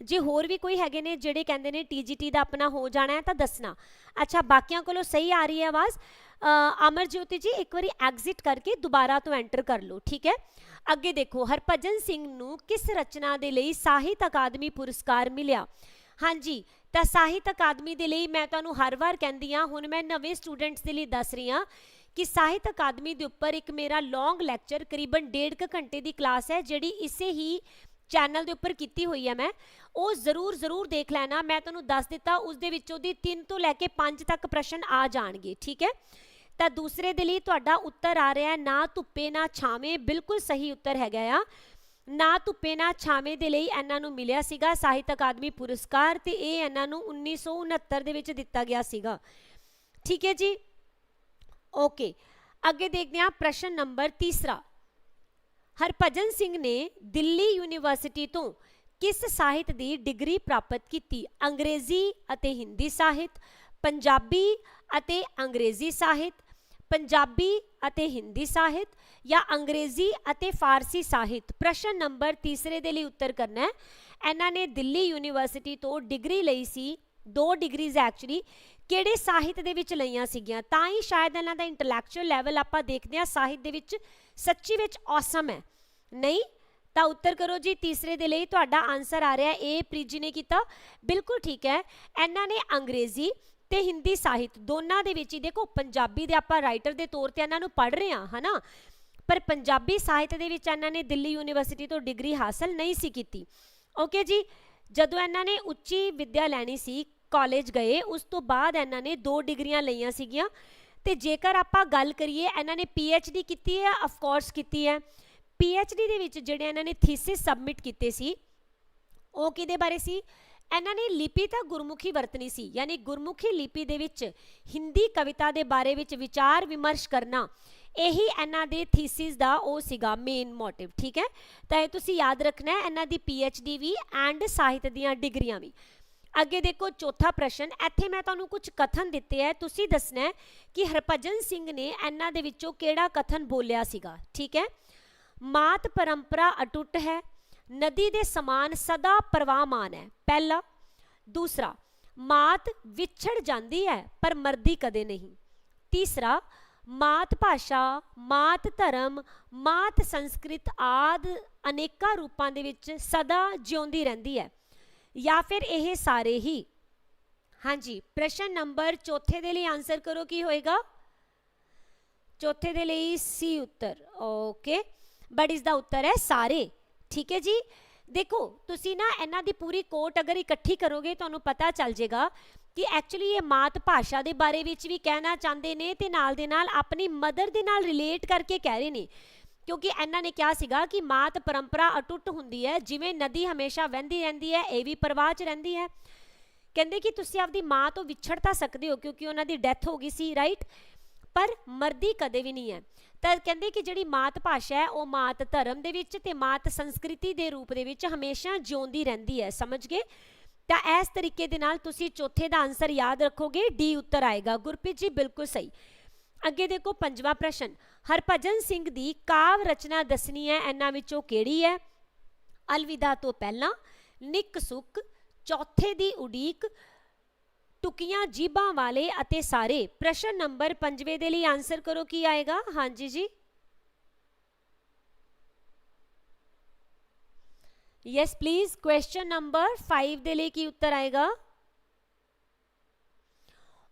ਜੇ ਹੋਰ ਵੀ ਕੋਈ ਹੈਗੇ ਨੇ ਜਿਹੜੇ ਕਹਿੰਦੇ ਨੇ TGT ਦਾ ਆਪਣਾ ਹੋ ਜਾਣਾ ਹੈ ਤਾਂ ਦੱਸਣਾ। ਅੱਛਾ, ਬਾਕੀਆਂ ਕੋਲੋਂ ਸਹੀ ਆ ਰਹੀ ਹੈ ਆਵਾਜ਼। ਅ, ਅਮਰਜੋਤੀ ਜੀ ਇੱਕ ਵਾਰੀ ਐਗਜ਼ਿਟ ਕਰਕੇ ਦੁਬਾਰਾ ਤੋਂ ਐਂਟਰ ਕਰ ਲਓ ਠੀਕ ਹੈ? ਅੱਗੇ ਦੇਖੋ ਹਰਭਜਨ ਸਿੰਘ ਨੂੰ ਕਿਸ ਰਚਨਾ ਦੇ ਲਈ ਸਾਹਿਤ ਅਕਾਦਮੀ ਪੁਰਸਕਾਰ ਮਿਲਿਆ? ਹਾਂਜੀ ਤਾਂ ਸਾਹਿਤ ਅਕਾਦਮੀ ਦੇ ਲਈ ਮੈਂ ਤੁਹਾਨੂੰ ਹਰ ਵਾਰ ਕਹਿੰਦੀ ਆ ਹੁਣ ਮੈਂ ਨਵੇਂ ਸਟੂਡੈਂਟਸ ਦੇ ਲਈ ਦੱਸ ਰਹੀ ਆ ਕਿ ਸਾਹਿਤ ਅਕਾਦਮੀ ਦੇ ਉੱਪਰ ਇੱਕ ਮੇਰਾ ਲੌਂਗ ਲੈਕਚਰ ਕਰੀਬਨ 1.5 ਘੰਟੇ ਦੀ ਕਲਾਸ ਹੈ ਜਿਹੜੀ ਇਸੇ ਹੀ ਚੈਨਲ ਦੇ ਉੱਪਰ ਕੀਤੀ ਹੋਈ ਹੈ ਮੈਂ। ਉਹ ਜ਼ਰੂਰ ਜ਼ਰੂਰ ਦੇਖ ਲੈਣਾ ਮੈਂ ਤੁਹਾਨੂੰ ਦੱਸ ਦਿੱਤਾ ਉਸ ਦੇ ਵਿੱਚੋਂ ਦੀ 3 ਤੋਂ ਲੈ ਕੇ 5 ਤੱਕ ਪ੍ਰਸ਼ਨ ਆ ਜਾਣਗੇ ਠੀਕ ਹੈ? ਤਾਂ ਦੂਸਰੇ ਦੇ ਲਈ ਤੁਹਾਡਾ ਉੱਤਰ ਆ ਰਿਹਾ ਹੈ, ਨਾ ਧੁੱਪੇ, ਨਾ ਛਾਵੇਂ, ਬਿਲਕੁਲ ਸਹੀ ਉੱਤਰ ਹੈਗਾ ਆ। ਨਾ ਧੁੱਪੇ, ਨਾ ਛਾਵੇਂ ਦੇ ਲਈ ਇਹਨਾਂ ਨੂੰ ਮਿਲਿਆ ਸੀਗਾ ਸਾਹਿਤ ਅਕਾਦਮੀ ਪੁਰਸਕਾਰ ਤੇ ਇਹ ਇਹਨਾਂ ਨੂੰ 1969 ਦੇ ਵਿੱਚ ਦਿੱਤਾ ਗਿਆ ਸੀਗਾ। ਠੀਕ ਹੈ ਜੀ? ਓਕੇ। ਅੱਗੇ ਦੇਖਦੇ ਹਾਂ ਪ੍ਰਸ਼ਨ ਨੰਬਰ ਤੀਸਰਾ। ਹਰਭਜਨ ਸਿੰਘ ਨੇ ਦਿੱਲੀ ਯੂਨੀਵਰਸਿਟੀ ਤੋਂ ਕਿਸ ਸਾਹਿਤ ਦੀ ਡਿਗਰੀ ਪ੍ਰਾਪਤ ਕੀਤੀ? ਅੰਗਰੇਜ਼ੀ ਅਤੇ ਹਿੰਦੀ ਸਾਹਿਤ, ਪੰਜਾਬੀ ਅਤੇ ਅੰਗਰੇਜ਼ੀ ਸਾਹਿਤ ਪੰਜਾਬੀ ਅਤੇ ਹਿੰਦੀ ਸਾਹਿਤ ਜਾਂ ਅੰਗਰੇਜ਼ੀ ਅਤੇ ਫਾਰਸੀ ਸਾਹਿਤ? ਪ੍ਰਸ਼ਨ ਨੰਬਰ ਤੀਸਰੇ ਦੇ ਲਈ ਉੱਤਰ ਕਰਨਾ ਹੈ। ਇਹਨਾਂ ਨੇ ਦਿੱਲੀ ਯੂਨੀਵਰਸਿਟੀ ਤੋਂ ਡਿਗਰੀ ਲਈ ਸੀ। ਦੋ ਡਿਗਰੀਜ਼ ਐਕਚੁਅਲੀ ਕਿਹੜੇ ਸਾਹਿਤ ਦੇ ਵਿੱਚ ਲਈਆਂ ਸੀਗੀਆਂ? ਤਾਂ ਹੀ ਸ਼ਾਇਦ ਇਹਨਾਂ ਦਾ ਇੰਟੈਲੈਕਚੁਅਲ ਲੈਵਲ ਆਪਾਂ ਦੇਖਦੇ ਹਾਂ, ਸਾਹਿਤ ਦੇ ਵਿੱਚ ਸੱਚੀ ਵਿੱਚ ਔਸਮ ਹੈ। ਨਹੀਂ? ਤਾਂ ਉੱਤਰ ਕਰੋ ਜੀ ਤੀਸਰੇ ਦੇ ਲਈ। ਤੁਹਾਡਾ ਆਨਸਰ ਆ ਰਿਹਾ ਏ ਪ੍ਰੀਜੀ ਨੇ ਕੀਤਾ। ਬਿਲਕੁਲ ਠੀਕ ਹੈ। ਇਹਨਾਂ ਨੇ ਅੰਗਰੇਜ਼ੀ ਤੇ ਹਿੰਦੀ ਸਾਹਿਤ, ਦੋਨਾਂ ਦੇ ਵਿੱਚ ਹੀ ਦੇਖੋ, ਪੰਜਾਬੀ ਦੇ ਆਪਾਂ ਰਾਈਟਰ ਦੇ ਤੌਰ ਤੇ ਇਹਨਾਂ ਨੂੰ ਪੜ੍ਹ ਰਹੇ ਹਾਂ, ਹਨਾ? ਪਰ ਪੰਜਾਬੀ ਸਾਹਿਤ ਦੇ ਵਿੱਚ ਇਹਨਾਂ ਨੇ ਦਿੱਲੀ ਯੂਨੀਵਰਸਿਟੀ ਤੋਂ ਡਿਗਰੀ ਹਾਸਲ ਨਹੀਂ ਸੀ ਕੀਤੀ। ਓਕੇ ਜੀ, ਜਦੋਂ ਇਹਨਾਂ ਨੇ ਉੱਚੀ ਵਿੱਦਿਆ ਲੈਣੀ ਸੀ ਕਾਲਜ ਗਏ, ਉਸ ਤੋਂ ਬਾਅਦ ਇਹਨਾਂ ਨੇ ਦੋ ਡਿਗਰੀਆਂ ਲਈਆਂ ਸੀਗੀਆਂ। ਤੇ ਜੇਕਰ ਆਪਾਂ ਗੱਲ ਕਰੀਏ, ਇਹਨਾਂ ਨੇ ਡੀ ਕੀਤੀ ਹੈ ਆਫ ਕੋਰਸ ਕੀਤੀ ਹੈ। ਡੀ ਦੇ ਵਿੱਚ ਜਿਹੜੇ ਇਹਨਾਂ ਨੇ ਥੀਸਿਸ ਸਬਮਿਟ ਕੀਤੇ ਸੀ, ਉਹ ਕਿਹਦੇ ਬਾਰੇ ਸੀ? ਇਹਨਾਂ ਨੇ ਲਿਪੀ ਤਾਂ ਗੁਰਮੁਖੀ ਵਰਤਣੀ ਸੀ, ਯਾਨੀ ਗੁਰਮੁਖੀ ਲਿਪੀ ਦੇ ਵਿੱਚ ਹਿੰਦੀ ਕਵਿਤਾ ਦੇ ਬਾਰੇ ਵਿੱਚ ਵਿਚਾਰ ਵਿਮਰਸ਼ ਕਰਨਾ, ਇਹੀ ਇਹਨਾਂ ਦੇ ਥੀਸਿਸ ਦਾ ਉਹ ਸੀਗਾ ਮੇਨ ਮੋਟਿਵ ਠੀਕ ਹੈ? ਤਾਂ ਇਹ ਤੁਸੀਂ ਯਾਦ ਰੱਖਣਾ ਹੈ ਇਹਨਾਂ ਦੀ ਡੀ ਵੀ ਐਂਡ ਸਾਹਿਤ ਦੀਆਂ ਡਿਗਰੀਆਂ ਵੀ। ਅੱਗੇ ਦੇਖੋ, ਚੌਥਾ ਪ੍ਰਸ਼ਨ, ਇੱਥੇ ਮੈਂ ਤੁਹਾਨੂੰ ਕੁਝ ਕਥਨ ਦਿੱਤੇ ਹੈ ਤੁਸੀਂ ਦੱਸਣਾ ਹੈ ਕਿ ਹਰਭਜਨ ਸਿੰਘ ਨੇ ਇਹਨਾਂ ਦੇ ਵਿੱਚੋਂ ਕਿਹੜਾ ਕਥਨ ਬੋਲਿਆ ਸੀਗਾ, ਠੀਕ ਹੈ? ਮਾਤ ਪਰੰਪਰਾ ਅਟੁੱਟ ਹੈ ਨਦੀ ਦੇ ਸਮਾਨ ਸਦਾ ਪ੍ਰਵਾਹਮਾਨ ਹੈ। ਪਹਿਲਾ। ਦੂਸਰਾ, ਮਾਤ ਵਿਛੜ ਜਾਂਦੀ ਹੈ, ਪਰ ਮਰਦੀ ਕਦੇ ਨਹੀਂ। ਤੀਸਰਾ, ਮਾਤ ਭਾਸ਼ਾ, ਮਾਤ ਧਰਮ, ਮਾਤ ਸੰਸਕ੍ਰਿਤ ਆਦ ਅਨੇਕਾਂ ਰੂਪਾਂ ਦੇ ਵਿੱਚ ਸਦਾ ਜਿਉਂਦੀ ਰਹਿੰਦੀ ਹੈ। ਜਾਂ ਫਿਰ ਇਹ ਸਾਰੇ ਹੀ। ਹਾਂਜੀ, ਪ੍ਰਸ਼ਨ ਨੰਬਰ ਚੌਥੇ ਦੇ ਲਈ ਆਨਸਰ ਕਰੋ, ਕੀ ਹੋਏਗਾ? ਚੌਥੇ ਦੇ ਲਈ ਸੀ ਉੱਤਰ। ਓਕੇ ਬਟ ਇਸ ਦਾ ਉੱਤਰ ਹੈ ਸਾਰੇ। ਠੀਕ ਹੈ ਜੀ? ਦੇਖੋ, ਤੁਸੀਂ ਨਾ ਇਹਨਾਂ ਦੀ ਪੂਰੀ ਕੋਟ ਅਗਰ ਇਕੱਠੀ ਕਰੋਗੇ, ਤੁਹਾਨੂੰ ਪਤਾ ਚੱਲ ਜਾਏਗਾ ਕਿ ਐਕਚੁਅਲੀ ਇਹ ਮਾਤ ਭਾਸ਼ਾ ਦੇ ਬਾਰੇ ਵਿੱਚ ਵੀ ਕਹਿਣਾ ਚਾਹੁੰਦੇ ਨੇ ਤੇ ਨਾਲ ਦੇ ਨਾਲ ਆਪਣੀ ਮਦਰ ਦੇ ਨਾਲ ਰਿਲੇਟ ਕਰਕੇ ਕਹਿ ਰਹੇ ਨੇ। ਕਿਉਂਕਿ ਇਹਨਾਂ ਨੇ ਕਿਹਾ ਸੀਗਾ ਕਿ ਮਾਤ ਪਰੰਪਰਾ ਅਟੁੱਟ ਹੁੰਦੀ ਹੈ, ਜਿਵੇਂ ਨਦੀ ਹਮੇਸ਼ਾ ਵਹਿੰਦੀ ਰਹਿੰਦੀ ਹੈ, ਇਹ ਵੀ ਪ੍ਰਵਾਹ 'ਚ ਰਹਿੰਦੀ ਹੈ। ਕਹਿੰਦੇ ਕਿ ਤੁਸੀਂ ਆਪਦੀ ਮਾਂ ਤੋਂ ਵਿਛੜ ਤਾਂ ਸਕਦੇ ਹੋ ਕਿਉਂਕਿ ਉਹਨਾਂ ਦੀ ਡੈਥ ਹੋ ਗਈ ਸੀ ਰਾਈਟ ਪਰ ਮਰਦੀ ਕਦੇ ਵੀ ਨਹੀਂ ਹੈ। ਤਾਂ ਕਹਿੰਦੇ ਕਿ ਜਿਹੜੀ ਮਾਤ ਭਾਸ਼ਾ ਹੈ, ਉਹ ਮਾਤ ਧਰਮ ਦੇ ਵਿੱਚ ਤੇ ਮਾਤ ਸੰਸਕ੍ਰਿਤੀ ਦੇ ਰੂਪ ਦੇ ਵਿੱਚ ਹਮੇਸ਼ਾ ਜਿਉਂਦੀ ਰਹਿੰਦੀ ਹੈ। ਸਮਝ ਗਏ? ਤਾਂ ਇਸ ਤਰੀਕੇ ਦੇ ਨਾਲ ਤੁਸੀਂ ਚੌਥੇ ਦਾ ਆਨਸਰ ਯਾਦ ਰੱਖੋਗੇ ਡੀ ਉੱਤਰ ਆਏਗਾ। ਗੁਰਪ੍ਰੀਤ ਜੀ, ਬਿਲਕੁਲ ਸਹੀ। ਅੱਗੇ ਦੇਖੋ ਪੰਜਵਾਂ ਪ੍ਰਸ਼ਨ। ਹਰਭਜਨ ਸਿੰਘ ਦੀ ਕਾਵ ਰਚਨਾ ਦੱਸਣੀ ਹੈ, ਇਹਨਾਂ ਵਿੱਚੋਂ ਕਿਹੜੀ ਹੈ? ਅਲਵਿਦਾ ਤੋਂ ਪਹਿਲਾਂ, ਨਿੱਕ ਸੁੱਕ, ਚੌਥੇ ਦੀ ਉਡੀਕ ਟੁਕੀਆਂ ਜੀਬਾਂ ਵਾਲੇ ਅਤੇ ਸਾਰੇ ਪ੍ਰਸ਼ਨ ਨੰਬਰ 5ਵੇਂ ਦੇ ਲਈ ਆਨਸਰ ਕਰੋ, ਕੀ ਆਏਗਾ? ਹਾਂਜੀ ਜੀ। ਯੈਸ ਪਲੀਜ਼ ਕੁਐਸਚਨ ਨੰਬਰ 5 ਦੇ ਲਈ ਕੀ ਉੱਤਰ ਆਏਗਾ?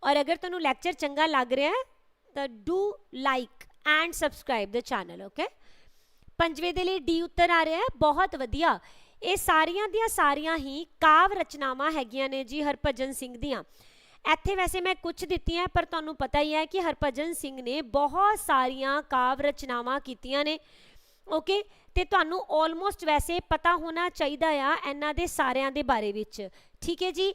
ਔਰ ਅਗਰ ਤੁਹਾਨੂੰ ਲੈਕਚਰ ਚੰਗਾ ਲੱਗ ਰਿਹਾ ਹੈ, ਤਾਂ do like and subscribe the channel okay ਪੰਜਵੇਂ ਦੇ ਲਈ ਡੀ ਉੱਤਰ ਆ ਰਿਹਾ ਹੈ, ਬਹੁਤ ਵਧੀਆ। ਇਹ ਸਾਰੀਆਂ ਦੀਆਂ ਸਾਰੀਆਂ ਹੀ ਕਾਵ ਰਚਨਾਵਾਂ ਹੈਗੀਆਂ ਨੇ ਜੀ ਹਰਭਜਨ ਸਿੰਘ ਦੀਆਂ। ਇੱਥੇ ਵੈਸੇ ਮੈਂ ਕੁਝ ਦਿੱਤੀਆਂ, ਪਰ ਤੁਹਾਨੂੰ ਪਤਾ ਹੀ ਹੈ ਕਿ ਹਰਭਜਨ ਸਿੰਘ ਨੇ ਬਹੁਤ ਸਾਰੀਆਂ ਕਾਵ ਰਚਨਾਵਾਂ ਕੀਤੀਆਂ ਨੇ। ਓਕੇ? ਤੇ ਤੁਹਾਨੂੰ ਆਲਮੋਸਟ ਵੈਸੇ ਪਤਾ ਹੋਣਾ ਚਾਹੀਦਾ ਆ ਇਹਨਾਂ ਦੇ ਸਾਰਿਆਂ ਦੇ ਬਾਰੇ ਵਿੱਚ। ਠੀਕ ਹੈ ਜੀ?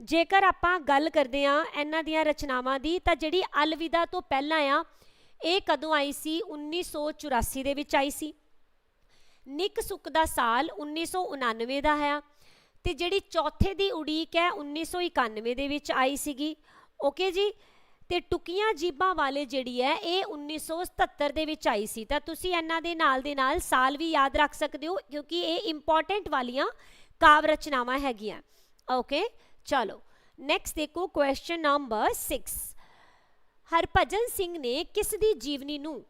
ਜੇਕਰ ਆਪਾਂ ਗੱਲ ਕਰਦੇ ਆ ਇਹਨਾਂ ਦੀਆਂ ਰਚਨਾਵਾਂ ਦੀ, ਤਾਂ ਜਿਹੜੀ ਅਲਵਿਦਾ ਤੋਂ ਪਹਿਲਾਂ ਆ, ਇਹ ਕਦੋਂ ਆਈ ਸੀ? 1984 ਦੇ ਵਿੱਚ ਆਈ ਸੀ। ਨਿਕ ਸੁੱਕ ਦਾ ਸਾਲ 1999 ਦਾ ਹੈ ਤੇ ਜਿਹੜੀ ਚੌਥੇ ਦੀ ਉਡੀਕ ਹੈ 1991 ਦੇ ਵਿੱਚ ਆਈ ਸੀਗੀ। ਓਕੇ ਜੀ? ਤੇ ਟੁਕੀਆਂ ਜੀਬਾਂ ਵਾਲੇ ਜਿਹੜੀ ਹੈ ਇਹ 1977 ਦੇ ਵਿੱਚ ਆਈ ਸੀ। ਤਾਂ ਤੁਸੀਂ ਇਹਨਾਂ ਦੇ ਨਾਲ ਦੇ ਨਾਲ ਸਾਲ ਵੀ ਯਾਦ ਰੱਖ ਸਕਦੇ ਹੋ ਕਿਉਂਕਿ ਇਹ ਇੰਪੋਰਟੈਂਟ ਵਾਲੀਆਂ ਕਾਵ ਰਚਨਾਵਾਂ ਹੈਗੀਆਂ। ਓਕੇ? ਚਲੋ ਨੈਕਸਟ ਦੇਖੋ ਕੁਐਸਚਨ ਨੰਬਰ 6 ਹਰਭਜਨ ਸਿੰਘ ਨੇ ਕਿਸ ਦੀ ਜੀਵਨੀ ਨੂੰ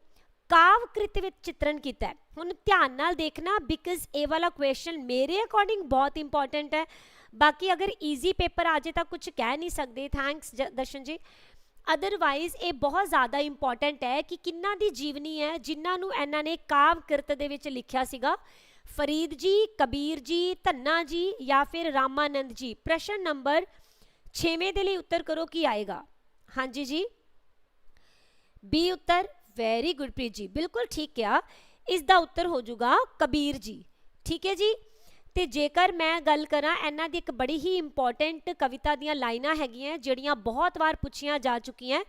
ਕਾਵ ਕ੍ਰਿਤ ਵਿੱਚ ਚਿਤਰਨ ਕੀਤਾ ਹੈ। ਹੁਣ ਧਿਆਨ ਨਾਲ ਦੇਖਣਾ ਬਿਕਾਜ਼ ਇਹ ਵਾਲਾ ਕੁਐਸਚਨ ਮੇਰੇ ਅਕੋਰਡਿੰਗ ਬਹੁਤ ਇੰਪੋਰਟੈਂਟ ਹੈ। ਬਾਕੀ ਅਗਰ ਈਜ਼ੀ ਪੇਪਰ ਆ ਜੇ ਤਾਂ ਕੁਝ ਕਹਿ ਨਹੀਂ ਸਕਦੇ। ਥੈਂਕਸ ਦਰਸ਼ਨ ਜੀ। ਅਦਰਵਾਈਜ਼ ਇਹ ਬਹੁਤ ਜ਼ਿਆਦਾ ਇੰਪੋਰਟੈਂਟ ਹੈ ਕਿ ਕਿੰਨਾ ਦੀ ਜੀਵਨੀ ਹੈ, ਜਿਨ੍ਹਾਂ ਨੂੰ ਇਹਨਾਂ ਨੇ ਕਾਵ ਕਿਰਤ ਦੇ ਵਿੱਚ ਲਿਖਿਆ ਸੀਗਾ। ਫਰੀਦ ਜੀ, ਕਬੀਰ ਜੀ, ਧੰਨਾ ਜੀ ਜਾਂ ਫਿਰ ਰਾਮਾਨੰਦ ਜੀ। ਪ੍ਰਸ਼ਨ ਨੰਬਰ 6ਵੇਂ ਦੇ ਲਈ ਉੱਤਰ ਕਰੋ, ਕੀ ਆਏਗਾ? ਹਾਂਜੀ ਜੀ। ਬੀ ਉੱਤਰ ਵੈਰੀ ਗੁਰਪ੍ਰੀਤ ਜੀ ਬਿਲਕੁਲ ਠੀਕ ਕਿਹਾ। ਇਸ ਦਾ ਉੱਤਰ ਹੋ ਜਾਊਗਾ ਕਬੀਰ ਜੀ। ਠੀਕ ਹੈ ਜੀ? ਤੇ ਜੇਕਰ ਮੈਂ ਗੱਲ ਕਰਾਂ, ਇਹਨਾਂ ਦੀ ਇੱਕ ਬੜੀ ਹੀ ਇੰਪੋਰਟੈਂਟ ਕਵਿਤਾ ਦੀਆਂ ਲਾਈਨਾਂ ਹੈਗੀਆਂ, ਜਿਹੜੀਆਂ ਬਹੁਤ ਵਾਰ ਪੁੱਛੀਆਂ ਜਾ ਚੁੱਕੀਆਂ।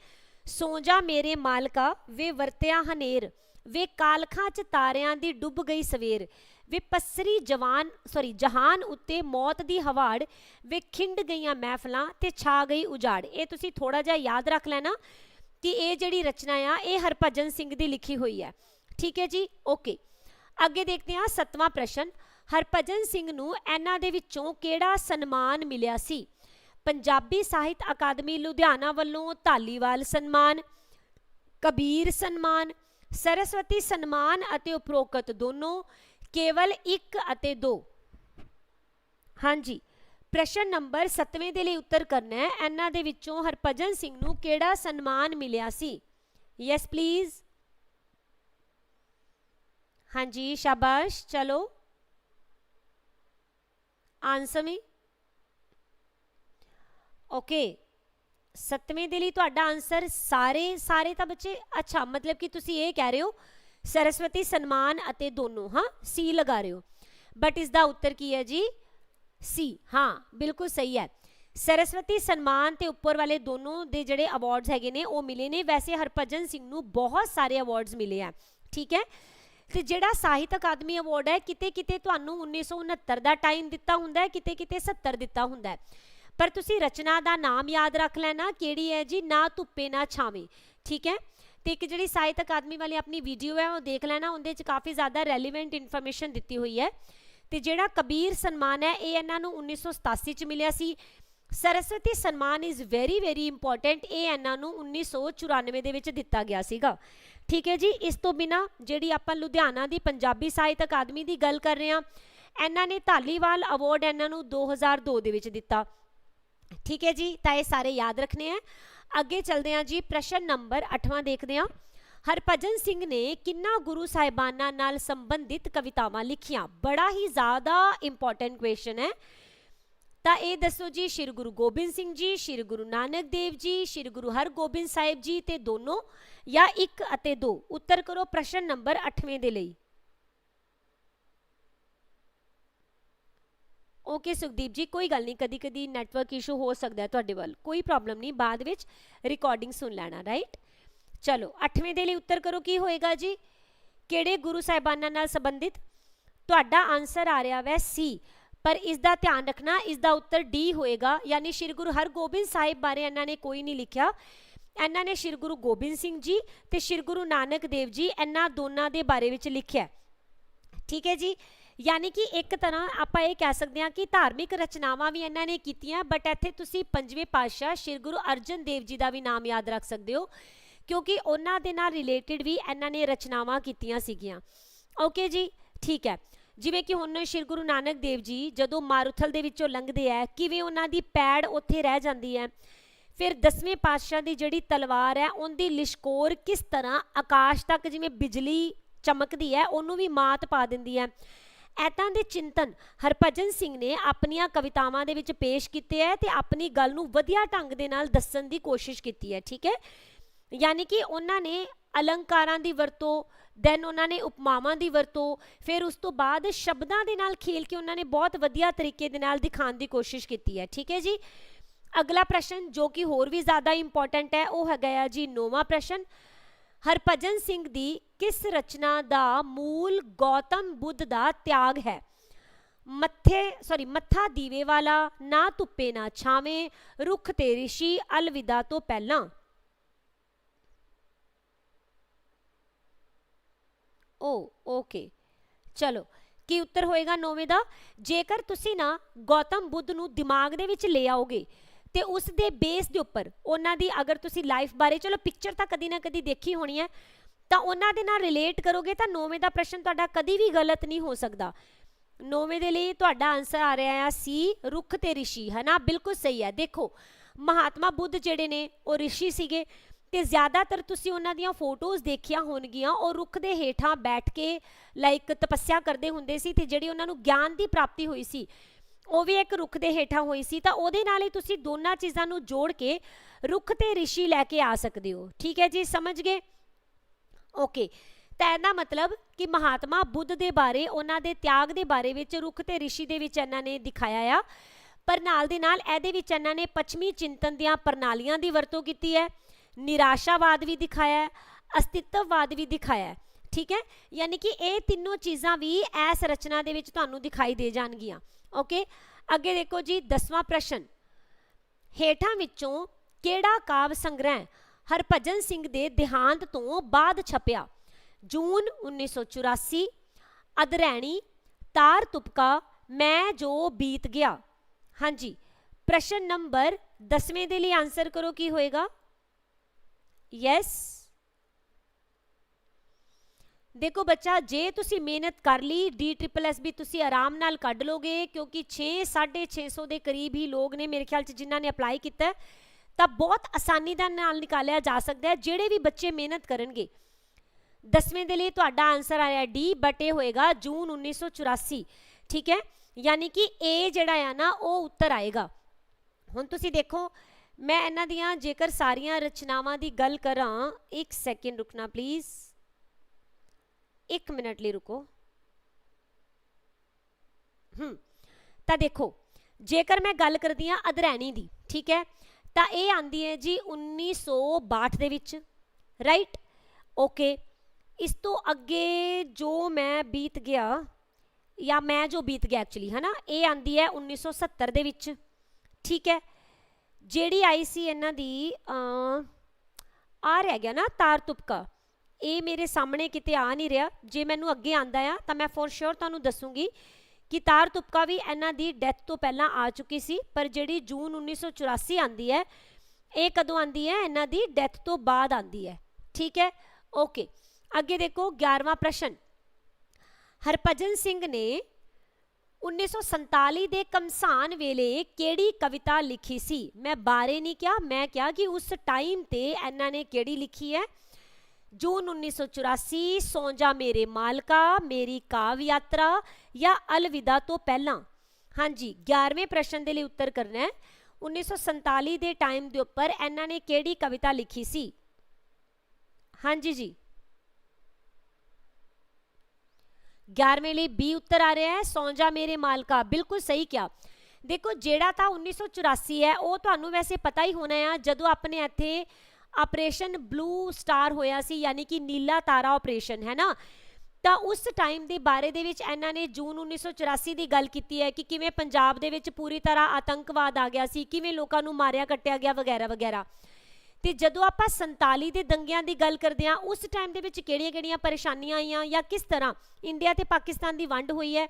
ਸੋ ਜਾ ਮੇਰੇ ਮਾਲਕਾ, ਵੇ ਵਰਤਿਆ ਹਨੇਰ, ਵੇ ਕਾਲਖਾਂ ਚ ਤਾਰਿਆਂ ਦੀ ਡੁੱਬ ਗਈ ਸਵੇਰ, ਵੇ ਪਸਰੀ ਜਵਾਨ ਸੌਰੀ ਜਹਾਨ ਉੱਤੇ ਮੌਤ ਦੀ ਹਵਾੜ, ਵੇ ਖਿੰਡ ਗਈਆਂ ਮਹਿਫਲਾਂ ਤੇ ਛਾ ਗਈ ਉਜਾੜ। ਇਹ ਤੁਸੀਂ ਥੋੜਾ ਜਿਹਾ ਯਾਦ ਰੱਖ ਲੈਣਾ। ਕਿ ਇਹ ਜਿਹੜੀ ਰਚਨਾ ਆ, ਇਹ ਹਰਭਜਨ ਸਿੰਘ ਦੀ ਲਿਖੀ ਹੋਈ ਹੈ। ਠੀਕ ਹੈ ਜੀ? ਓਕੇ। ਅੱਗੇ ਦੇਖਦੇ ਹਾਂ ਸੱਤਵਾਂ ਪ੍ਰਸ਼ਨ। ਹਰਭਜਨ ਸਿੰਘ ਨੂੰ ਇਹਨਾਂ ਦੇ ਵਿੱਚੋਂ ਕਿਹੜਾ ਸਨਮਾਨ ਮਿਲਿਆ ਸੀ? ਪੰਜਾਬੀ ਸਾਹਿਤ ਅਕਾਦਮੀ ਲੁਧਿਆਣਾ ਵੱਲੋਂ ਧਾਲੀਵਾਲ ਸਨਮਾਨ, ਕਬੀਰ ਸਨਮਾਨ, ਸਰਸਵਤੀ ਸਨਮਾਨ ਅਤੇ ਉਪਰੋਕਤ ਦੋਨੋਂ ਕੇਵਲ ਇੱਕ ਅਤੇ ਦੋ। ਹਾਂਜੀ। ਪ੍ਰਸ਼ਨ ਨੰਬਰ 7ਵੇਂ ਦੇ ਲਈ ਉੱਤਰ ਕਰਨਾ ਹੈ। ਇਹਨਾਂ ਦੇ ਵਿੱਚੋਂ ਹਰਭਜਨ ਸਿੰਘ ਨੂੰ ਕਿਹੜਾ ਸਨਮਾਨ ਮਿਲਿਆ ਸੀ? ਯੈਸ ਪਲੀਜ਼ ਹਾਂਜੀ, ਸ਼ਾਬਾਸ਼। ਚਲੋ। ਆਨਸਰ ਮੀ ਓਕੇ ਸੱਤਵੇਂ ਦੇ ਲਈ ਤੁਹਾਡਾ ਆਨਸਰ ਸਾਰੇ ਸਾਰੇ ਤਾਂ ਬੱਚੇ ਅੱਛਾ, ਮਤਲਬ ਕਿ ਤੁਸੀਂ ਇਹ ਕਹਿ ਰਹੇ ਹੋ, ਸਰਸਵਤੀ ਸਨਮਾਨ ਅਤੇ ਦੋਨੋਂ, ਹਾਂ? ਸੀ ਲਗਾ ਰਹੇ ਹੋ। ਬਟ ਇਸ ਦਾ ਉੱਤਰ ਕੀ ਹੈ ਜੀ? ਸੀ। ਹਾਂ, ਬਿਲਕੁਲ ਸਹੀ ਹੈ। ਸਰਸਵਤੀ, ਸਨਮਾਨ ਤੇ ਉੱਪਰ ਵਾਲੇ ਦੋਨੋਂ ਦੇ ਜਿਹੜੇ ਅਵਾਰਡਸ ਹੈਗੇ ਨੇ, ਉਹ ਮਿਲੇ ਨੇ। ਵੈਸੇ ਹਰਭਜਨ ਸਿੰਘ ਨੂੰ ਬਹੁਤ ਸਾਰੇ ਅਵਾਰਡਸ ਮਿਲੇ ਆ। ਠੀਕ ਹੈ? ਤੇ ਜਿਹੜਾ ਸਾਹਿਤ ਅਕਾਦਮੀ ਅਵਾਰਡ ਹੈ ਕਿਤੇ ਕਿਤੇ ਤੁਹਾਨੂੰ 1969 ਦਾ ਟਾਈਮ ਦਿੱਤਾ ਹੁੰਦਾ ਹੈ ਕਿਤੇ ਕਿਤੇ 70 ਦਿੱਤਾ ਹੁੰਦਾ ਹੈ। ਪਰ ਤੁਸੀਂ ਰਚਨਾ ਦਾ ਨਾਮ ਯਾਦ ਰੱਖ ਲੈਣਾ, ਕਿਹੜੀ ਹੈ ਜੀ? ਨਾ ਧੁੱਪੇ, ਨਾ ਛਾਵੇਂ। ਠੀਕ ਹੈ? ਤੇ ਇੱਕ ਜਿਹੜੀ ਸਾਹਿਤ ਅਕਾਦਮੀ ਵਾਲੀ ਆਪਣੀ ਵੀਡੀਓ ਹੈ, ਉਹ ਦੇਖ ਲੈਣਾ। ਉਹਦੇ 'ਚ ਕਾਫੀ ਜ਼ਿਆਦਾ ਰੈਲੇਵੈਂਟ ਇਨਫੋਰਮੇਸ਼ਨ ਦਿੱਤੀ ਹੋਈ ਹੈ। ਤੇ ਜਿਹੜਾ ਕਬੀਰ ਸਨਮਾਨ ਹੈ, ਇਹ ਇਹਨਾਂ ਨੂੰ 1987 ਚ ਮਿਲਿਆ ਸੀ। ਸਰਸਵਤੀ ਸਨਮਾਨ ਇਜ਼ ਵੈਰੀ ਵੈਰੀ ਇੰਪੋਰਟੈਂਟ ਇਹ ਇਹਨਾਂ ਨੂੰ 1994 ਦੇ ਵਿੱਚ ਦਿੱਤਾ ਗਿਆ ਸੀਗਾ। ਠੀਕ ਹੈ ਜੀ, ਇਸ ਤੋਂ ਬਿਨਾ ਜਿਹੜੀ ਆਪਾਂ ਲੁਧਿਆਣਾ ਦੀ ਪੰਜਾਬੀ ਸਾਹਿਤ ਅਕਾਦਮੀ ਦੀ ਗੱਲ ਕਰ ਰਹੇ ਹਾਂ, ਇਹਨਾਂ ਨੇ ਧਾਲੀਵਾਲ ਅਵਾਰਡ ਇਹਨਾਂ ਨੂੰ 2002 ਦੇ ਵਿੱਚ ਦਿੱਤਾ। ਠੀਕ ਹੈ ਜੀ, ਤਾਂ ਇਹ ਸਾਰੇ ਯਾਦ ਰੱਖਣੇ ਆ। ਅੱਗੇ ਚੱਲਦੇ ਹਾਂ ਜੀ, ਪ੍ਰਸ਼ਨ ਨੰਬਰ 8ਵਾਂ ਦੇਖਦੇ ਹਾਂ। ਹਰਭਜਨ ਸਿੰਘ ਨੇ ਕਿੰਨਾ ਗੁਰੂ ਸਾਹਿਬਾਨਾਂ ਨਾਲ ਸੰਬੰਧਿਤ ਕਵਿਤਾਵਾਂ ਲਿਖੀਆਂ। ਬੜਾ ਹੀ ਜ਼ਿਆਦਾ ਇੰਪੋਰਟੈਂਟ ਕੁਐਸਚਨ ਹੈ। ਤਾਂ ਇਹ ਦੱਸੋ ਜੀ, ਸ਼੍ਰੀ ਗੁਰੂ ਗੋਬਿੰਦ ਸਿੰਘ ਜੀ, ਸ਼੍ਰੀ ਗੁਰੂ ਨਾਨਕ ਦੇਵ ਜੀ, ਸ਼੍ਰੀ ਗੁਰੂ ਹਰਗੋਬਿੰਦ ਸਾਹਿਬ ਜੀ ਤੇ ਦੋਨੋਂ ਜਾਂ ਇੱਕ ਅਤੇ ਦੋ? ਉੱਤਰ ਕਰੋ ਪ੍ਰਸ਼ਨ ਨੰਬਰ 8ਵੇਂ ਦੇ ਲਈ। ਓਕੇ, ਸੁਖਦੀਪ ਜੀ, ਕੋਈ ਗੱਲ ਨਹੀਂ। ਕਦੀ ਕਦੀ ਨੈਟਵਰਕ ਇਸ਼ੂ ਹੋ ਸਕਦਾ ਹੈ ਤੁਹਾਡੇ ਵੱਲ। ਕੋਈ ਪ੍ਰੋਬਲਮ ਨਹੀਂ। ਬਾਅਦ ਵਿੱਚ ਰਿਕਾਰਡਿੰਗ ਸੁਣ ਲੈਣਾ ਰਾਈਟ ਚਲੋ 8ਵੇਂ ਦੇ ਲਈ ਉੱਤਰ ਕਰੋ, ਕੀ ਹੋਏਗਾ ਜੀ? ਕਿਹੜੇ ਗੁਰੂ ਸਾਹਿਬਾਨਾਂ ਨਾਲ ਸੰਬੰਧਿਤ? ਤੁਹਾਡਾ ਆਨਸਰ ਆ ਰਿਹਾ ਵੈ ਸੀ ਪਰ ਇਸ ਦਾ ਧਿਆਨ ਰੱਖਣਾ ਇਸ ਦਾ ਉੱਤਰ ਡੀ ਹੋਏਗਾ। ਯਾਨੀ ਸ਼੍ਰੀ ਗੁਰੂ ਹਰਗੋਬਿੰਦ ਸਾਹਿਬ ਬਾਰੇ ਇਹਨਾਂ ਨੇ ਕੋਈ ਨਹੀਂ ਲਿਖਿਆ। ਇਹਨਾਂ ਨੇ ਸ਼੍ਰੀ ਗੁਰੂ ਗੋਬਿੰਦ ਸਿੰਘ ਜੀ ਤੇ ਸ਼੍ਰੀ ਗੁਰੂ ਨਾਨਕ ਦੇਵ ਜੀ ਇਹਨਾਂ ਦੋਨਾਂ ਦੇ ਬਾਰੇ ਵਿੱਚ ਲਿਖਿਆ। ਠੀਕ ਹੈ ਜੀ? ਯਾਨੀ ਕਿ ਇੱਕ ਤਰ੍ਹਾਂ ਆਪਾਂ ਇਹ ਕਹਿ ਸਕਦੇ ਹਾਂ ਕਿ ਧਾਰਮਿਕ ਰਚਨਾਵਾਂ ਵੀ ਇਹਨਾਂ ਨੇ ਕੀਤੀਆਂ ਬਟ ਇੱਥੇ ਤੁਸੀਂ ਪੰਜਵੇਂ ਪਾਤਸ਼ਾਹ ਸ਼੍ਰੀ ਗੁਰੂ ਅਰਜਨ ਦੇਵ ਜੀ ਦਾ ਵੀ ਨਾਮ ਯਾਦ ਰੱਖ ਸਕਦੇ ਹੋ। ਕਿਉਂਕਿ ਉਹਨਾਂ ਦੇ ਨਾਲ ਰਿਲੇਟਡ ਵੀ ਇਹਨਾਂ ਨੇ ਰਚਨਾਵਾਂ ਕੀਤੀਆਂ ਸੀਗੀਆਂ। ਓਕੇ ਜੀ, ਠੀਕ ਹੈ। ਜਿਵੇਂ ਕਿ ਹੁਣ ਸ਼੍ਰੀ ਗੁਰੂ ਨਾਨਕ ਦੇਵ ਜੀ ਜਦੋਂ ਮਾਰੂਥਲ ਦੇ ਵਿੱਚੋਂ ਲੰਘਦੇ ਆ, ਕਿਵੇਂ ਉਹਨਾਂ ਦੀ ਪੈੜ ਉੱਥੇ ਰਹਿ ਜਾਂਦੀ ਹੈ? ਫਿਰ ਦਸਵੇਂ ਪਾਤਸ਼ਾਹ ਦੀ ਜਿਹੜੀ ਤਲਵਾਰ ਹੈ, ਉਹਦੀ ਲਿਸ਼ਕੋਰ ਕਿਸ ਤਰ੍ਹਾਂ ਆਕਾਸ਼ ਤੱਕ ਜਿਵੇਂ ਬਿਜਲੀ ਚਮਕਦੀ ਹੈ, ਉਹਨੂੰ ਵੀ ਮਾਤ ਪਾ ਦਿੰਦੀ ਹੈ। ਐਤਾਂ ਦੇ ਚਿੰਤਨ ਹਰਭਜਨ ਸਿੰਘ ਨੇ ਆਪਣੀਆਂ ਕਵਿਤਾਵਾਂ ਦੇ ਵਿੱਚ ਪੇਸ਼ ਕੀਤੇ ਹੈ ਤੇ ਆਪਣੀ ਗੱਲ ਨੂੰ ਵਧੀਆ ਢੰਗ ਦੇ ਨਾਲ ਦੱਸਣ ਦੀ ਕੋਸ਼ਿਸ਼ ਕੀਤੀ ਹੈ, ਠੀਕ ਹੈ? ਯਾਨੀ ਕਿ ਉਹਨਾਂ ਨੇ ਅਲੰਕਾਰਾਂ ਦੀ ਵਰਤੋਂ ਦੈਨ ਉਹਨਾਂ ਨੇ ਉਪਮਾਵਾਂ ਦੀ ਵਰਤੋਂ, ਫਿਰ ਉਸ ਤੋਂ ਬਾਅਦ ਸ਼ਬਦਾਂ ਦੇ ਨਾਲ ਖੇਲ ਕੇ ਉਹਨਾਂ ਨੇ ਬਹੁਤ ਵਧੀਆ ਤਰੀਕੇ ਦੇ ਨਾਲ ਦਿਖਾਉਣ ਦੀ ਕੋਸ਼ਿਸ਼ ਕੀਤੀ ਹੈ, ਠੀਕ ਹੈ ਜੀ? ਅਗਲਾ ਪ੍ਰਸ਼ਨ, ਜੋ ਕਿ ਹੋਰ ਵੀ ਜ਼ਿਆਦਾ ਇੰਪੋਰਟੈਂਟ ਹੈ, ਉਹ ਹੈਗਾ ਆ ਜੀ ਨੌਵਾਂ ਪ੍ਰਸ਼ਨ। ਹਰਭਜਨ ਸਿੰਘ ਦੀ ਕਿਸ ਰਚਨਾ ਦਾ ਮੂਲ ਗੌਤਮ ਬੁੱਧ ਦਾ ਤਿਆਗ ਹੈ? ਮੱਥੇ ਸੌਰੀ ਮੱਥਾ ਦੀਵੇ ਵਾਲਾ, ਨਾ ਧੁੱਪੇ ਨਾ ਛਾਵੇਂ, ਰੁੱਖ ਤੇ ਰਿਸ਼ੀ, ਅਲਵਿਦਾ ਤੋਂ ਪਹਿਲਾਂ। Oh, okay. ਚਲੋ, ਕੀ ਉੱਤਰ ਹੋਏਗਾ ਨੌਵੇਂ ਦਾ? ਜੇਕਰ ਤੁਸੀਂ ਨਾ ਗੌਤਮ ਬੁੱਧ ਨੂੰ ਦਿਮਾਗ ਦੇ ਵਿੱਚ ਲੈ ਆਓਗੇ ਤੇ ਉਸ ਦੇ ਬੇਸ ਦੇ ਉੱਪਰ ਉਹਨਾਂ ਦੀ ਅਗਰ ਤੁਸੀਂ ਲਾਈਫ ਬਾਰੇ, ਚਲੋ ਪਿਕਚਰ ਤਾਂ ਕਦੀ ਨਾ ਕਦੀ ਦੇਖੀ ਹੋਣੀ ਹੈ, ਤਾਂ ਉਹਨਾਂ ਦੇ ਨਾਲ ਰਿਲੇਟ ਕਰੋਗੇ ਤਾਂ ਨੌਵੇਂ ਦਾ ਪ੍ਰਸ਼ਨ ਤੁਹਾਡਾ ਕਦੀ ਵੀ ਗਲਤ ਨਹੀਂ ਹੋ ਸਕਦਾ। ਨੌਵੇਂ ਦੇ ਲਈ ਤੁਹਾਡਾ ਆਨਸਰ ਆ ਰਿਹਾ ਆ ਸੀ, ਰੁੱਖ ਤੇ ਰਿਸ਼ੀ ਹੈ ਨਾ ਬਿਲਕੁਲ ਸਹੀ ਹੈ। ਦੇਖੋ, ਮਹਾਤਮਾ ਬੁੱਧ ਜਿਹੜੇ ਨੇ, ਉਹ ਰਿਸ਼ੀ ਸੀਗੇ। ਤੇ ਜ਼ਿਆਦਾਤਰ ਤੁਸੀਂ ਉਹਨਾਂ ਦੀਆਂ ਫੋਟੋਜ਼ ਦੇਖੀਆਂ ਹੋਣਗੀਆਂ, ਉਹ ਰੁੱਖ ਦੇ ਹੇਠਾਂ ਬੈਠ ਕੇ ਲਾਈਕ ਤਪੱਸਿਆ ਕਰਦੇ ਹੁੰਦੇ ਸੀ ਤੇ ਜਿਹੜੀ ਉਹਨਾਂ ਨੂੰ ਗਿਆਨ ਦੀ ਪ੍ਰਾਪਤੀ ਹੋਈ ਸੀ, ਉਹ ਵੀ ਇੱਕ ਰੁੱਖ ਦੇ ਹੇਠਾਂ ਹੋਈ ਸੀ, ਤਾਂ ਉਹਦੇ ਨਾਲ ਹੀ ਤੁਸੀਂ ਦੋਨਾਂ ਚੀਜ਼ਾਂ ਨੂੰ ਜੋੜ ਕੇ ਰੁੱਖ ਤੇ ਰਿਸ਼ੀ ਲੈ ਕੇ ਆ ਸਕਦੇ ਹੋ। ਠੀਕ ਹੈ ਜੀ, ਸਮਝ ਗਏ? ਓਕੇ ਤਾਂ ਇਹਦਾ ਮਤਲਬ ਕਿ ਮਹਾਤਮਾ ਬੁੱਧ ਦੇ ਬਾਰੇ, ਉਹਨਾਂ ਦੇ ਤਿਆਗ ਦੇ ਬਾਰੇ ਵਿੱਚ ਰੁੱਖ ਤੇ ਰਿਸ਼ੀ ਦੇ ਵਿੱਚ ਇਹਨਾਂ ਨੇ ਦਿਖਾਇਆ ਆ। ਪਰ ਨਾਲ ਦੇ ਨਾਲ ਇਹਦੇ ਵਿੱਚ ਇਹਨਾਂ ਨੇ ਪੱਛਮੀ ਚਿੰਤਨ ਦੀਆਂ ਪ੍ਰਣਾਲੀਆਂ ਦੀ ਵਰਤੋਂ ਕੀਤੀ ਹੈ। ਨਿਰਾਸ਼ਾਵਾਦ ਵੀ ਦਿਖਾਇਆ ਅਸਤਿਤਵਵਾਦ ਵੀ ਦਿਖਾਇਆ ਠੀਕ ਹੈ? ਯਾਨੀ ਕਿ ਇਹ ਤਿੰਨੋਂ ਚੀਜ਼ਾਂ ਵੀ ਇਸ ਰਚਨਾ ਦੇ ਵਿੱਚ ਤੁਹਾਨੂੰ ਦਿਖਾਈ ਦੇ ਜਾਣਗੀਆਂ, ਓਕੇ? ਅੱਗੇ ਦੇਖੋ ਜੀ 10ਵਾਂ ਪ੍ਰਸ਼ਨ। ਹੇਠਾਂ ਵਿੱਚੋਂ ਕਿਹੜਾ ਕਾਵ ਸੰਗ੍ਰਹਿ ਹਰਭਜਨ ਸਿੰਘ ਦੇ ਦੇਹਾਂਤ ਤੋਂ ਬਾਅਦ ਛਪਿਆ? ਜੂਨ 1984 ਅਧਰੈਣੀ, ਤਾਰ ਤੁਪਕਾ, ਮੈਂ ਜੋ ਬੀਤ ਗਿਆ। ਹਾਂਜੀ, ਪ੍ਰਸ਼ਨ ਨੰਬਰ 10ਵੇਂ ਦੇ ਲਈ ਆਨਸਰ ਕਰੋ, ਕੀ ਹੋਏਗਾ? ਯੈਸ ਦੇਖੋ ਬੱਚਾ, ਜੇ ਤੁਸੀਂ ਮਿਹਨਤ ਕਰ ਲਈ ਡੀ ਟ੍ਰਿਪਲ ਐਸ ਵੀ ਤੁਸੀਂ ਆਰਾਮ ਨਾਲ ਕੱਢ ਲੋਗੇ, ਕਿਉਂਕਿ 6 650 ਦੇ ਕਰੀਬ ਹੀ ਲੋਕ ਨੇ ਮੇਰੇ ਖਿਆਲ ਚ ਜਿਨ੍ਹਾਂ ਨੇ ਅਪਲਾਈ ਕੀਤਾ ਤਾਂ ਬਹੁਤ ਆਸਾਨੀ ਦਾ ਨਾਲ ਨਿਕਾਲਿਆ ਜਾ ਸਕਦਾ ਹੈ, ਜਿਹੜੇ ਵੀ ਬੱਚੇ ਮਿਹਨਤ ਕਰਨਗੇ। ਦਸਵੇਂ ਦੇ ਲਈ ਤੁਹਾਡਾ ਆਨਸਰ ਆਇਆ ਡੀ ਬਟ ਇਹ ਹੋਏਗਾ ਜੂਨ 1984 ਠੀਕ ਹੈ? ਯਾਨੀ ਕਿ A ਜਿਹੜਾ ਆ ਨਾ, ਉਹ ਉੱਤਰ ਆਏਗਾ। ਹੁਣ ਤੁਸੀਂ ਦੇਖੋ ਮੈਂ ਇਹਨਾਂ ਦੀਆਂ ਜੇਕਰ ਸਾਰੀਆਂ ਰਚਨਾਵਾਂ ਦੀ ਗੱਲ ਕਰਾਂ, ਇੱਕ ਸੈਕਿੰਡ ਰੁਕਣਾ ਪਲੀਜ਼ ਇੱਕ ਮਿੰਟ ਲਈ ਰੁਕੋ। ਹੂੰ, ਤਾਂ ਦੇਖੋ, ਜੇਕਰ ਮੈਂ ਗੱਲ ਕਰਦੀ ਆ ਅਧਰੈਣੀ ਦੀ, ਠੀਕ ਹੈ, ਤਾਂ ਇਹ ਆਂਦੀ ਹੈ ਜੀ 1962 ਦੇ ਵਿੱਚ ਰਾਈਟ ਓਕੇ ਇਸ ਤੋਂ ਅੱਗੇ ਜੋ ਮੈਂ ਬੀਤ ਗਿਆ, ਜਾਂ ਮੈਂ ਜੋ ਬੀਤ ਗਿਆ ਐਕਚੁਅਲੀ ਹਨਾ, ਇਹ ਆਂਦੀ ਹੈ 1970 ਦੇ ਵਿੱਚ, ਠੀਕ ਹੈ ਜਿਹੜੀ ਆਈ ਸੀ ਇਹਨਾਂ ਦੀ ਆ ਰਹਿ ਗਿਆ ਨਾ ਤਾਰ ਤੁਪਕਾ। ਇਹ ਮੇਰੇ ਸਾਹਮਣੇ ਕਿਤੇ ਆ ਨਹੀਂ ਰਿਹਾ। ਜੇ ਮੈਨੂੰ ਅੱਗੇ ਆਂਦਾ ਆ, ਤਾਂ ਮੈਂ ਫੋਰ ਸ਼ੋਰ ਤੁਹਾਨੂੰ ਦੱਸੂਗੀ ਕਿ ਤਾਰ ਤੁਪਕਾ ਵੀ ਇਹਨਾਂ ਦੀ ਡੈਥ ਤੋਂ ਪਹਿਲਾਂ ਆ ਚੁੱਕੀ ਸੀ, ਪਰ ਜਿਹੜੀ ਜੂਨ 1984 ਆਂਦੀ ਹੈ, ਇਹ ਕਦੋਂ ਆਂਦੀ ਹੈ? ਇਹਨਾਂ ਦੀ ਡੈਥ ਤੋਂ ਬਾਅਦ ਆਂਦੀ ਹੈ। ਠੀਕ ਹੈ? ਓਕੇ ਅੱਗੇ ਦੇਖੋ 11ਵਾਂ ਪ੍ਰਸ਼ਨ। ਹਰਭਜਨ ਸਿੰਘ ਨੇ 1947 ਦੇ ਕਮਸਾਨ ਵੇਲੇ ਕਿਹੜੀ ਕਵਿਤਾ ਲਿਖੀ ਸੀ ਮੈਂ ਬਾਰੇ ਨਹੀਂ ਕਿਹਾ ਮੈਂ ਕਿਹਾ ਕਿ ਉਸ ਟਾਈਮ ਤੇ ਇਹਨਾਂ ਨੇ ਕਿਹੜੀ ਲਿਖੀ ਹੈ ਜੂਨ 1984 ਸੌਂਜਾ ਮੇਰੇ ਮਾਲਕਾ ਮੇਰੀ ਕਾਵ ਯਾਤਰਾ ਜਾਂ ਅਲਵਿਦਾ ਤੋਂ ਪਹਿਲਾਂ ਹਾਂਜੀ 11ਵੇਂ ਪ੍ਰਸ਼ਨ ਦੇ ਲਈ ਉੱਤਰ ਕਰਨਾ ਹੈ 1947 ਦੇ ਟਾਈਮ ਦੇ ਉੱਪਰ ਇਹਨਾਂ ਨੇ ਕਿਹੜੀ ਕਵਿਤਾ ਲਿਖੀ ਸੀ ਹਾਂਜੀ ਜੀ 11ਵੇਂ ਲਈ ਬੀ ਉੱਤਰ ਆ ਰਿਹਾ ਹੈ। ਸੌਂਜਾ, ਮੇਰੇ ਮਾਲਕਾ, ਬਿਲਕੁਲ ਸਹੀ ਕਿਹਾ। ਦੇਖੋ, ਜਿਹੜਾ ਤਾਂ 1984 ਹੈ, ਉਹ ਤੁਹਾਨੂੰ ਵੈਸੇ ਪਤਾ ਹੀ ਹੋਣਾ ਆ, ਜਦੋਂ ਆਪਣੇ ਇੱਥੇ ਆਪਰੇਸ਼ਨ ਬਲੂ ਸਟਾਰ ਹੋਇਆ ਸੀ, ਯਾਨੀ ਕਿ ਨੀਲਾ ਤਾਰਾ ਆਪਰੇਸ਼ਨ, ਹੈ ਨਾ? ਤਾਂ ਉਸ ਟਾਈਮ ਦੇ ਬਾਰੇ ਦੇ ਵਿੱਚ ਇਹਨਾਂ ਨੇ ਜੂਨ 1984 ਦੀ ਗੱਲ ਕੀਤੀ ਹੈ ਕਿ ਕਿਵੇਂ ਪੰਜਾਬ ਦੇ ਵਿੱਚ ਪੂਰੀ ਤਰ੍ਹਾਂ ਆਤੰਕਵਾਦ ਆ ਗਿਆ ਸੀ, ਕਿਵੇਂ ਲੋਕਾਂ ਨੂੰ ਮਾਰਿਆ, ਕੱਟਿਆ ਗਿਆ, ਵਗੈਰਾ ਵਗੈਰਾ। ਤੇ ਜਦੋਂ ਆਪਾਂ 47 ਦੇ ਦੰਗਿਆਂ ਦੀ ਗੱਲ ਕਰਦੇ ਹਾਂ, ਉਸ ਟਾਈਮ ਦੇ ਵਿੱਚ ਕਿਹੜੀਆਂ-ਕਿਹੜੀਆਂ ਪਰੇਸ਼ਾਨੀਆਂ ਆਈਆਂ ਜਾਂ ਕਿਸ ਤਰ੍ਹਾਂ ਇੰਡੀਆ ਤੇ ਪਾਕਿਸਤਾਨ ਦੀ ਵੰਡ ਹੋਈ ਹੈ,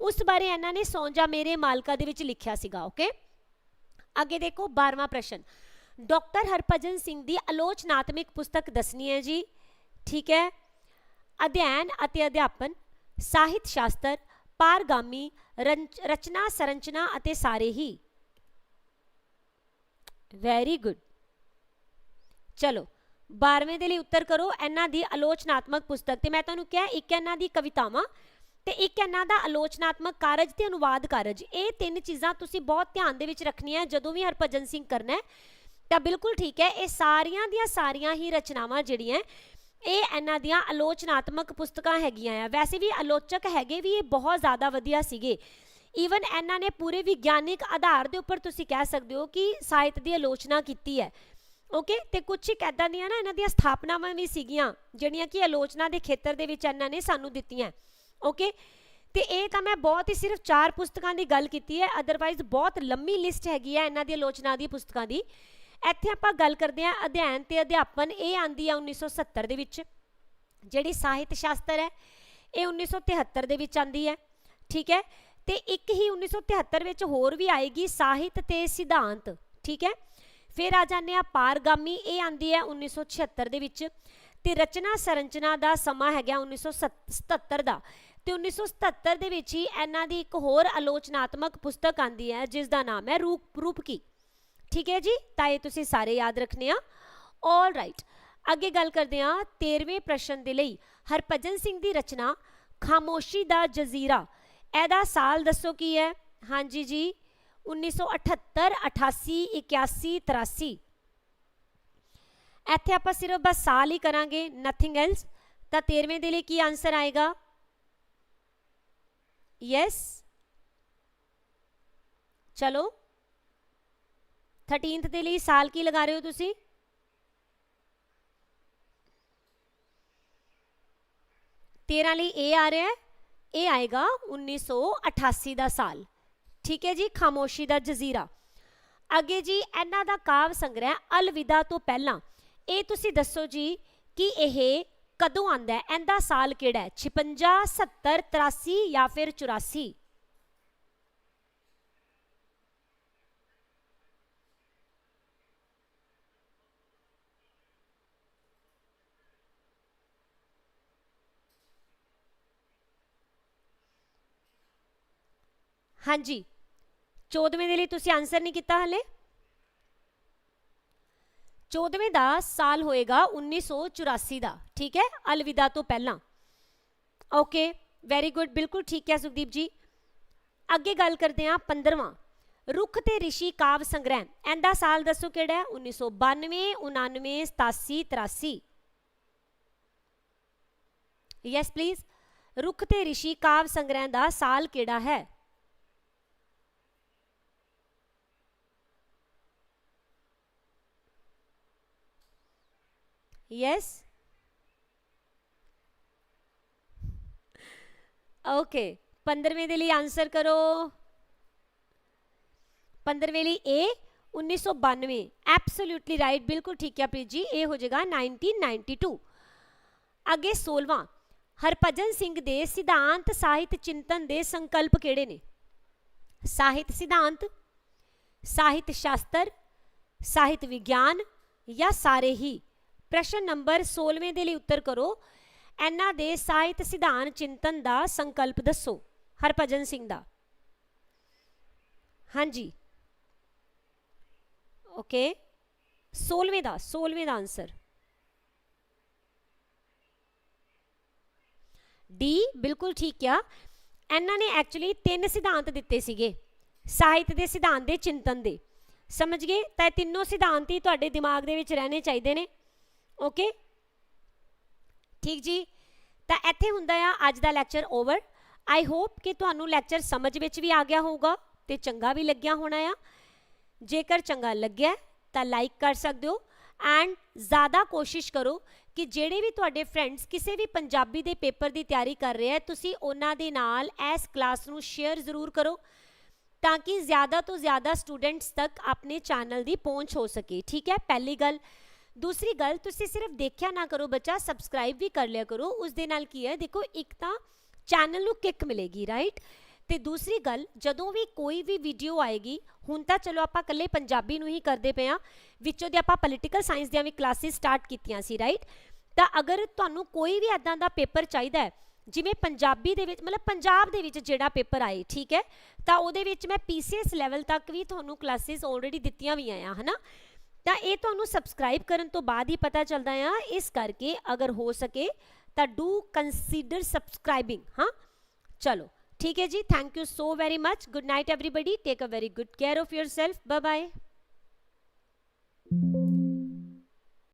ਉਸ ਬਾਰੇ ਇਹਨਾਂ ਨੇ ਸੌਂਜਾ ਮੇਰੇ ਮਾਲਕਾ ਦੇ ਵਿੱਚ ਲਿਖਿਆ ਸੀਗਾ ਓਕੇ ਅੱਗੇ ਦੇਖੋ 12ਵਾਂ ਪ੍ਰਸ਼ਨ। ਡਾਕਟਰ ਹਰਭਜਨ ਸਿੰਘ ਦੀ ਆਲੋਚਨਾਤਮਿਕ ਪੁਸਤਕ ਦੱਸਣੀ ਹੈ ਜੀ, ਠੀਕ ਹੈ? ਅਧਿਐਨ ਅਤੇ ਅਧਿਆਪਨ, ਸਾਹਿਤ ਸ਼ਾਸਤਰ, ਪਾਰਗਾਮੀ ਰਚਨਾ, ਸੰਰਚਨਾ ਅਤੇ ਸਾਰੇ ਹੀ। ਵੈਰੀ ਗੁੱਡ ਚਲੋ 12ਵੇਂ ਦੇ ਲਈ ਉੱਤਰ ਕਰੋ, ਇਹਨਾਂ ਦੀ ਆਲੋਚਨਾਤਮਕ ਪੁਸਤਕ ਤੇ ਮੈਂ ਤੁਹਾਨੂੰ ਕਿਹਾ, ਇੱਕ ਇਹਨਾਂ ਦੀ ਕਵਿਤਾਵਾਂ ਤੇ ਇੱਕ ਇਹਨਾਂ ਦਾ ਆਲੋਚਨਾਤਮਕ ਕਾਰਜ ਤੇ ਅਨੁਵਾਦ ਕਾਰਜ। ਇਹ ਤਿੰਨ ਚੀਜ਼ਾਂ ਤੁਸੀਂ ਬਹੁਤ ਧਿਆਨ ਦੇ ਵਿੱਚ ਰੱਖਣੀਆਂ, ਜਦੋਂ ਵੀ ਹਰਭਜਨ ਸਿੰਘ ਕਰਨਾ ਹੈ, ਤਾਂ ਬਿਲਕੁਲ ਠੀਕ ਹੈ, ਇਹ ਸਾਰੀਆਂ ਦੀਆਂ ਸਾਰੀਆਂ ਹੀ ਰਚਨਾਵਾਂ ਜਿਹੜੀਆਂ ਇਹ ਇਹਨਾਂ ਦੀਆਂ ਆਲੋਚਨਾਤਮਕ ਪੁਸਤਕਾਂ ਹੈਗੀਆਂ ਆ। ਵੈਸੇ ਵੀ ਆਲੋਚਕ ਹੈਗੇ ਵੀ, ਇਹ ਬਹੁਤ ਜ਼ਿਆਦਾ ਵਧੀਆ ਸੀਗੇ। ਈਵਨ ਇਹਨਾਂ ਨੇ ਪੂਰੇ ਵਿਗਿਆਨਿਕ ਆਧਾਰ ਦੇ ਉੱਪਰ ਤੁਸੀਂ ਕਹਿ ਸਕਦੇ ਹੋ ਕਿ ਸਾਹਿਤ ਦੀ ਆਲੋਚਨਾ ਕੀਤੀ ਹੈ। ਓਕੇ ਤੇ ਕੁਝ ਇੱਕ ਐਦਾਂ ਦੀਆਂ ਨਾ ਇਹਨਾਂ ਦੀਆਂ ਸਥਾਪਨਾਵਾਂ ਵੀ ਸੀਗੀਆਂ, ਜਿਹੜੀਆਂ ਕਿ ਆਲੋਚਨਾ ਦੇ ਖੇਤਰ ਦੇ ਵਿੱਚ ਇਹਨਾਂ ਨੇ ਸਾਨੂੰ ਦਿੱਤੀਆਂ। ਓਕੇ ਤੇ ਇਹ ਤਾਂ ਮੈਂ ਬਹੁਤ ਹੀ ਸਿਰਫ ਚਾਰ ਪੁਸਤਕਾਂ ਦੀ ਗੱਲ ਕੀਤੀ ਹੈ ਅਦਰਵਾਈਜ਼ ਬਹੁਤ ਲੰਮੀ ਲਿਸਟ ਹੈਗੀ ਹੈ ਇਹਨਾਂ ਦੀ ਆਲੋਚਨਾ ਦੀ ਪੁਸਤਕਾਂ ਦੀ। ਇੱਥੇ ਆਪਾਂ ਗੱਲ ਕਰਦੇ ਹਾਂ ਅਧਿਐਨ ਤੇ ਅਧਿਆਪਨ, ਇਹ ਆਂਦੀ ਆ 1970 ਦੇ ਵਿੱਚ। ਜਿਹੜੀ ਸਾਹਿਤ ਸ਼ਾਸਤਰ ਹੈ, ਇਹ 1973 ਦੇ ਵਿੱਚ ਆਂਦੀ ਹੈ। ਠੀਕ ਹੈ? ਤੇ ਇੱਕ ਹੀ 1973 ਵਿੱਚ ਹੋਰ ਵੀ ਆਏਗੀ, ਸਾਹਿਤ ਤੇ ਸਿਧਾਂਤ। ਠੀਕ ਹੈ? ਫਿਰ ਆ ਜਾਂਦੇ ਆ ਪਾਰਗਾਮੀ, ਇਹ ਆਂਦੀ ਹੈ 1976 ਦੇ ਵਿੱਚ ਤੇ ਰਚਨਾ ਸੰਰਚਨਾ ਦਾ ਸਮਾਂ ਹੈਗਾ 1977 ਦਾ ਤੇ 1977 ਦੇ ਵਿੱਚ ਹੀ ਇਹਨਾਂ ਦੀ ਇੱਕ ਹੋਰ ਆਲੋਚਨਾਤਮਕ ਪੁਸਤਕ ਆਂਦੀ ਹੈ, ਜਿਸ ਦਾ ਨਾਮ ਹੈ ਰੂਪ, ਰੂਪਕੀ। ਠੀਕ ਹੈ ਜੀ? ਤਾਂ ਇਹ ਤੁਸੀਂ ਸਾਰੇ ਯਾਦ ਰੱਖਨੇ ਆ। ਆਲ ਰਾਈਟ ਅੱਗੇ ਗੱਲ ਕਰਦੇ ਆ 13ਵੇਂ ਪ੍ਰਸ਼ਨ ਦੇ ਲਈ। ਹਰਭਜਨ ਸਿੰਘ ਦੀ ਰਚਨਾ ਖਾਮੋਸ਼ੀ ਦਾ ਜਜ਼ੀਰਾ। ਇਹਦਾ ਸਾਲ ਦੱਸੋ ਕੀ ਹੈ? ਹਾਂਜੀ ਜੀ। 1978 88 81 83 ਇੱਥੇ ਆਪਾਂ ਸਿਰਫ ਬਸ ਸਾਲ ਹੀ ਕਰਾਂਗੇ ਨਥਿੰਗ ਐਲਸ ਤਾਂ 13ਵੇਂ ਦੇ ਲਈ ਕੀ ਆਨਸਰ ਆਏਗਾ ਯੈਸ ਚਲੋ 13th ਦੇ ਲਈ ਸਾਲ ਕੀ ਲਗਾ ਰਹੇ ਹੋ ਤੁਸੀਂ ਤੇਰਾਂ ਲਈ ਇਹ ਆ ਰਿਹਾ ਹੈ ਇਹ ਆਏਗਾ 1988 ਦਾ ਸਾਲ ਠੀਕ ਹੈ ਜੀ, ਖਾਮੋਸ਼ੀ ਦਾ ਜਜ਼ੀਰਾ। ਅੱਗੇ ਜੀ, ਇਹਨਾਂ ਦਾ ਕਾਵ ਸੰਗ੍ਰਹਿ ਅਲਵਿਦਾ ਤੋਂ ਪਹਿਲਾਂ। ਇਹ ਤੁਸੀਂ ਦੱਸੋ ਜੀ ਕਿ ਇਹ ਕਦੋਂ ਆਂਦਾ ਹੈ? ਇਹਦਾ ਸਾਲ ਕਿਹੜਾ ਹੈ? 56 70 83 ਜਾਂ ਫਿਰ 84 ਹਾਂਜੀ। 14ਵੇਂ ਦੇ ਲਈ ਤੁਸੀਂ ਆਨਸਰ ਨਹੀਂ ਕੀਤਾ ਹਲੇ? 14ਵੇਂ ਦਾ ਸਾਲ ਹੋਏਗਾ 1984 ਦਾ, ਠੀਕ ਹੈ? ਅਲਵਿਦਾ ਤੋਂ ਪਹਿਲਾਂ। ਓਕੇ ਵੈਰੀ ਗੁੱਡ ਬਿਲਕੁਲ ਠੀਕ ਹੈ ਸੁਖਦੀਪ ਜੀ। ਅੱਗੇ ਗੱਲ ਕਰਦੇ ਹਾਂ 15ਵਾਂ ਰੁੱਖ ਤੇ ਰਿਸ਼ੀ ਕਾਵ ਸੰਗ੍ਰਹਿ ਇਹਦਾ ਸਾਲ ਦੱਸੋ ਕਿਹੜਾ ਹੈ? 1992 99 87 83 ਯੈਸ ਪਲੀਜ਼ ਰੁੱਖ ਤੇ ਰਿਸ਼ੀ ਕਾਵ ਸੰਗ੍ਰਹਿ ਦਾ ਸਾਲ ਕਿਹੜਾ ਹੈ? Yes? ਓਕੇ 15ਵੇਂ ਦੇ ਲਈ ਆਨਸਰ ਕਰੋ 15ਵੇਂ ਲਈ A 1992 ਐਬਸੋਲੂਟਲੀ ਰਾਈਟ ਬਿਲਕੁਲ ਠੀਕ ਹੈ ਪ੍ਰੀਤ ਜੀ ਇਹ ਹੋ ਜਾਏਗਾ 1992 ਅੱਗੇ 16ਵਾਂ ਹਰਭਜਨ ਸਿੰਘ ਦੇ ਸਿਧਾਂਤ ਸਾਹਿਤ ਚਿੰਤਨ ਦੇ ਸੰਕਲਪ ਕਿਹੜੇ ਨੇ ਸਾਹਿਤ ਸਿਧਾਂਤ ਸਾਹਿਤ ਸ਼ਾਸਤਰ ਸਾਹਿਤ ਵਿਗਿਆਨ ਜਾਂ ਸਾਰੇ ਹੀ ਪ੍ਰਸ਼ਨ ਨੰਬਰ 16ਵੇਂ ਦੇ ਲਈ ਉੱਤਰ ਕਰੋ। ਇਹਨਾਂ ਦੇ ਸਾਹਿਤ ਸਿਧਾਂਤ ਚਿੰਤਨ ਦਾ ਸੰਕਲਪ ਦੱਸੋ, ਹਰਭਜਨ ਸਿੰਘ ਦਾ। ਹਾਂਜੀ। ਓਕੇ। 16ਵੇਂ ਦਾ 16ਵੇਂ ਦਾ ਆਨਸਰ ਡੀ, ਬਿਲਕੁਲ ਠੀਕ ਆ ਇਹਨਾਂ ਨੇ ਐਕਚੁਅਲੀ ਤਿੰਨ ਸਿਧਾਂਤ ਦਿੱਤੇ ਸੀਗੇ, ਸਾਹਿਤ ਦੇ ਸਿਧਾਂਤ ਦੇ, ਚਿੰਤਨ ਦੇ। ਸਮਝ ਗਏ? ਤਾਂ ਇਹ ਤਿੰਨੋਂ ਸਿਧਾਂਤ ਹੀ ਤੁਹਾਡੇ ਦਿਮਾਗ ਦੇ ਵਿੱਚ ਰਹਿਣੇ ਚਾਹੀਦੇ ਨੇ। ਓਕੇ? ਠੀਕ ਜੀ? ਤਾਂ ਇੱਥੇ ਹੁੰਦਾ ਆ, ਅੱਜ ਦਾ ਲੈਕਚਰ ਓਵਰ ਆਈ ਹੋਪ ਕਿ ਤੁਹਾਨੂੰ ਲੈਕਚਰ ਸਮਝ ਵਿੱਚ ਵੀ ਆ ਗਿਆ ਹੋਊਗਾ ਤੇ ਚੰਗਾ ਵੀ ਲੱਗਿਆ ਹੋਣਾ ਆ। ਜੇਕਰ ਚੰਗਾ ਲੱਗਿਆ, ਤਾਂ ਲਾਈਕ ਕਰ ਸਕਦੇ ਹੋ ਐਂਡ ਜ਼ਿਆਦਾ ਕੋਸ਼ਿਸ਼ ਕਰੋ ਕਿ ਜਿਹੜੇ ਵੀ ਤੁਹਾਡੇ ਫਰੈਂਡਸ ਕਿਸੇ ਵੀ ਪੰਜਾਬੀ ਦੇ ਪੇਪਰ ਦੀ ਤਿਆਰੀ ਕਰ ਰਹੇ ਆ ਤੁਸੀਂ ਉਹਨਾਂ ਦੇ ਨਾਲ ਇਸ ਕਲਾਸ ਨੂੰ ਸ਼ੇਅਰ ਜ਼ਰੂਰ ਕਰੋ ਤਾਂ ਕਿ ਜ਼ਿਆਦਾ ਤੋਂ ਜ਼ਿਆਦਾ ਸਟੂਡੈਂਟਸ ਤੱਕ ਆਪਣੇ ਚੈਨਲ ਦੀ ਪਹੁੰਚ ਹੋ ਸਕੇ। ਠੀਕ ਹੈ? ਪਹਿਲੀ ਗੱਲ ਦੂਸਰੀ ਗੱਲ, ਤੁਸੀਂ ਸਿਰਫ ਦੇਖਿਆ ਨਾ ਕਰੋ ਬੱਚਾ ਸਬਸਕ੍ਰਾਈਬ ਵੀ ਕਰ ਲਿਆ ਕਰੋ। ਉਸ ਦੇ ਨਾਲ ਕੀ ਹੈ? ਦੇਖੋ, ਇੱਕ ਤਾਂ ਚੈਨਲ ਨੂੰ ਕਿੱਕ ਮਿਲੇਗੀ ਰਾਈਟ ਤੇ ਦੂਸਰੀ ਗੱਲ, ਜਦੋਂ ਵੀ ਕੋਈ ਵੀ ਵੀਡੀਓ ਆਏਗੀ, ਹੁਣ ਤਾਂ ਚਲੋ ਆਪਾਂ ਇਕੱਲੇ ਪੰਜਾਬੀ ਨੂੰ ਹੀ ਕਰਦੇ ਪਏ ਆ ਵਿੱਚੋਂ ਦੇ ਆਪਾਂ ਪੋਲੀਟੀਕਲ ਸਾਇੰਸ ਦੀਆਂ ਵੀ ਕਲਾਸਿਸ ਸਟਾਰਟ ਕੀਤੀਆਂ ਸੀ ਰਾਈਟ ਤਾਂ ਅਗਰ ਤੁਹਾਨੂੰ ਕੋਈ ਵੀ ਐਦਾਂ ਦਾ ਪੇਪਰ ਚਾਹੀਦਾ ਹੈ, ਜਿਵੇਂ ਪੰਜਾਬੀ ਦੇ ਵਿੱਚ, ਮਤਲਬ ਪੰਜਾਬ ਦੇ ਵਿੱਚ ਜਿਹੜਾ ਪੇਪਰ ਆਏ, ਠੀਕ ਹੈ? ਤਾਂ ਉਹਦੇ ਵਿੱਚ ਮੈਂ ਪੀਸੀਐਸ ਲੈਵਲ ਤੱਕ ਵੀ ਤੁਹਾਨੂੰ ਕਲਾਸਿਸ ਆਲਰੇਡੀ ਦਿੱਤੀਆਂ ਵੀ ਆਇਆ, ਹਨਾ? ਤਾਂ ਇਹ ਤੁਹਾਨੂੰ ਸਬਸਕ੍ਰਾਈਬ ਕਰਨ ਤੋਂ ਬਾਅਦ ਹੀ ਪਤਾ ਚੱਲਦਾ ਆ, ਇਸ ਕਰਕੇ ਅਗਰ ਹੋ ਸਕੇ ਤਾਂ ਡੂ ਕੰਸੀਡਰ ਸਬਸਕ੍ਰਾਈਬਿੰਗ ਹਾਂ। ਚਲੋ, ਠੀਕ ਹੈ ਜੀ thank you so very much good night everybody take a very good care of yourself bye bye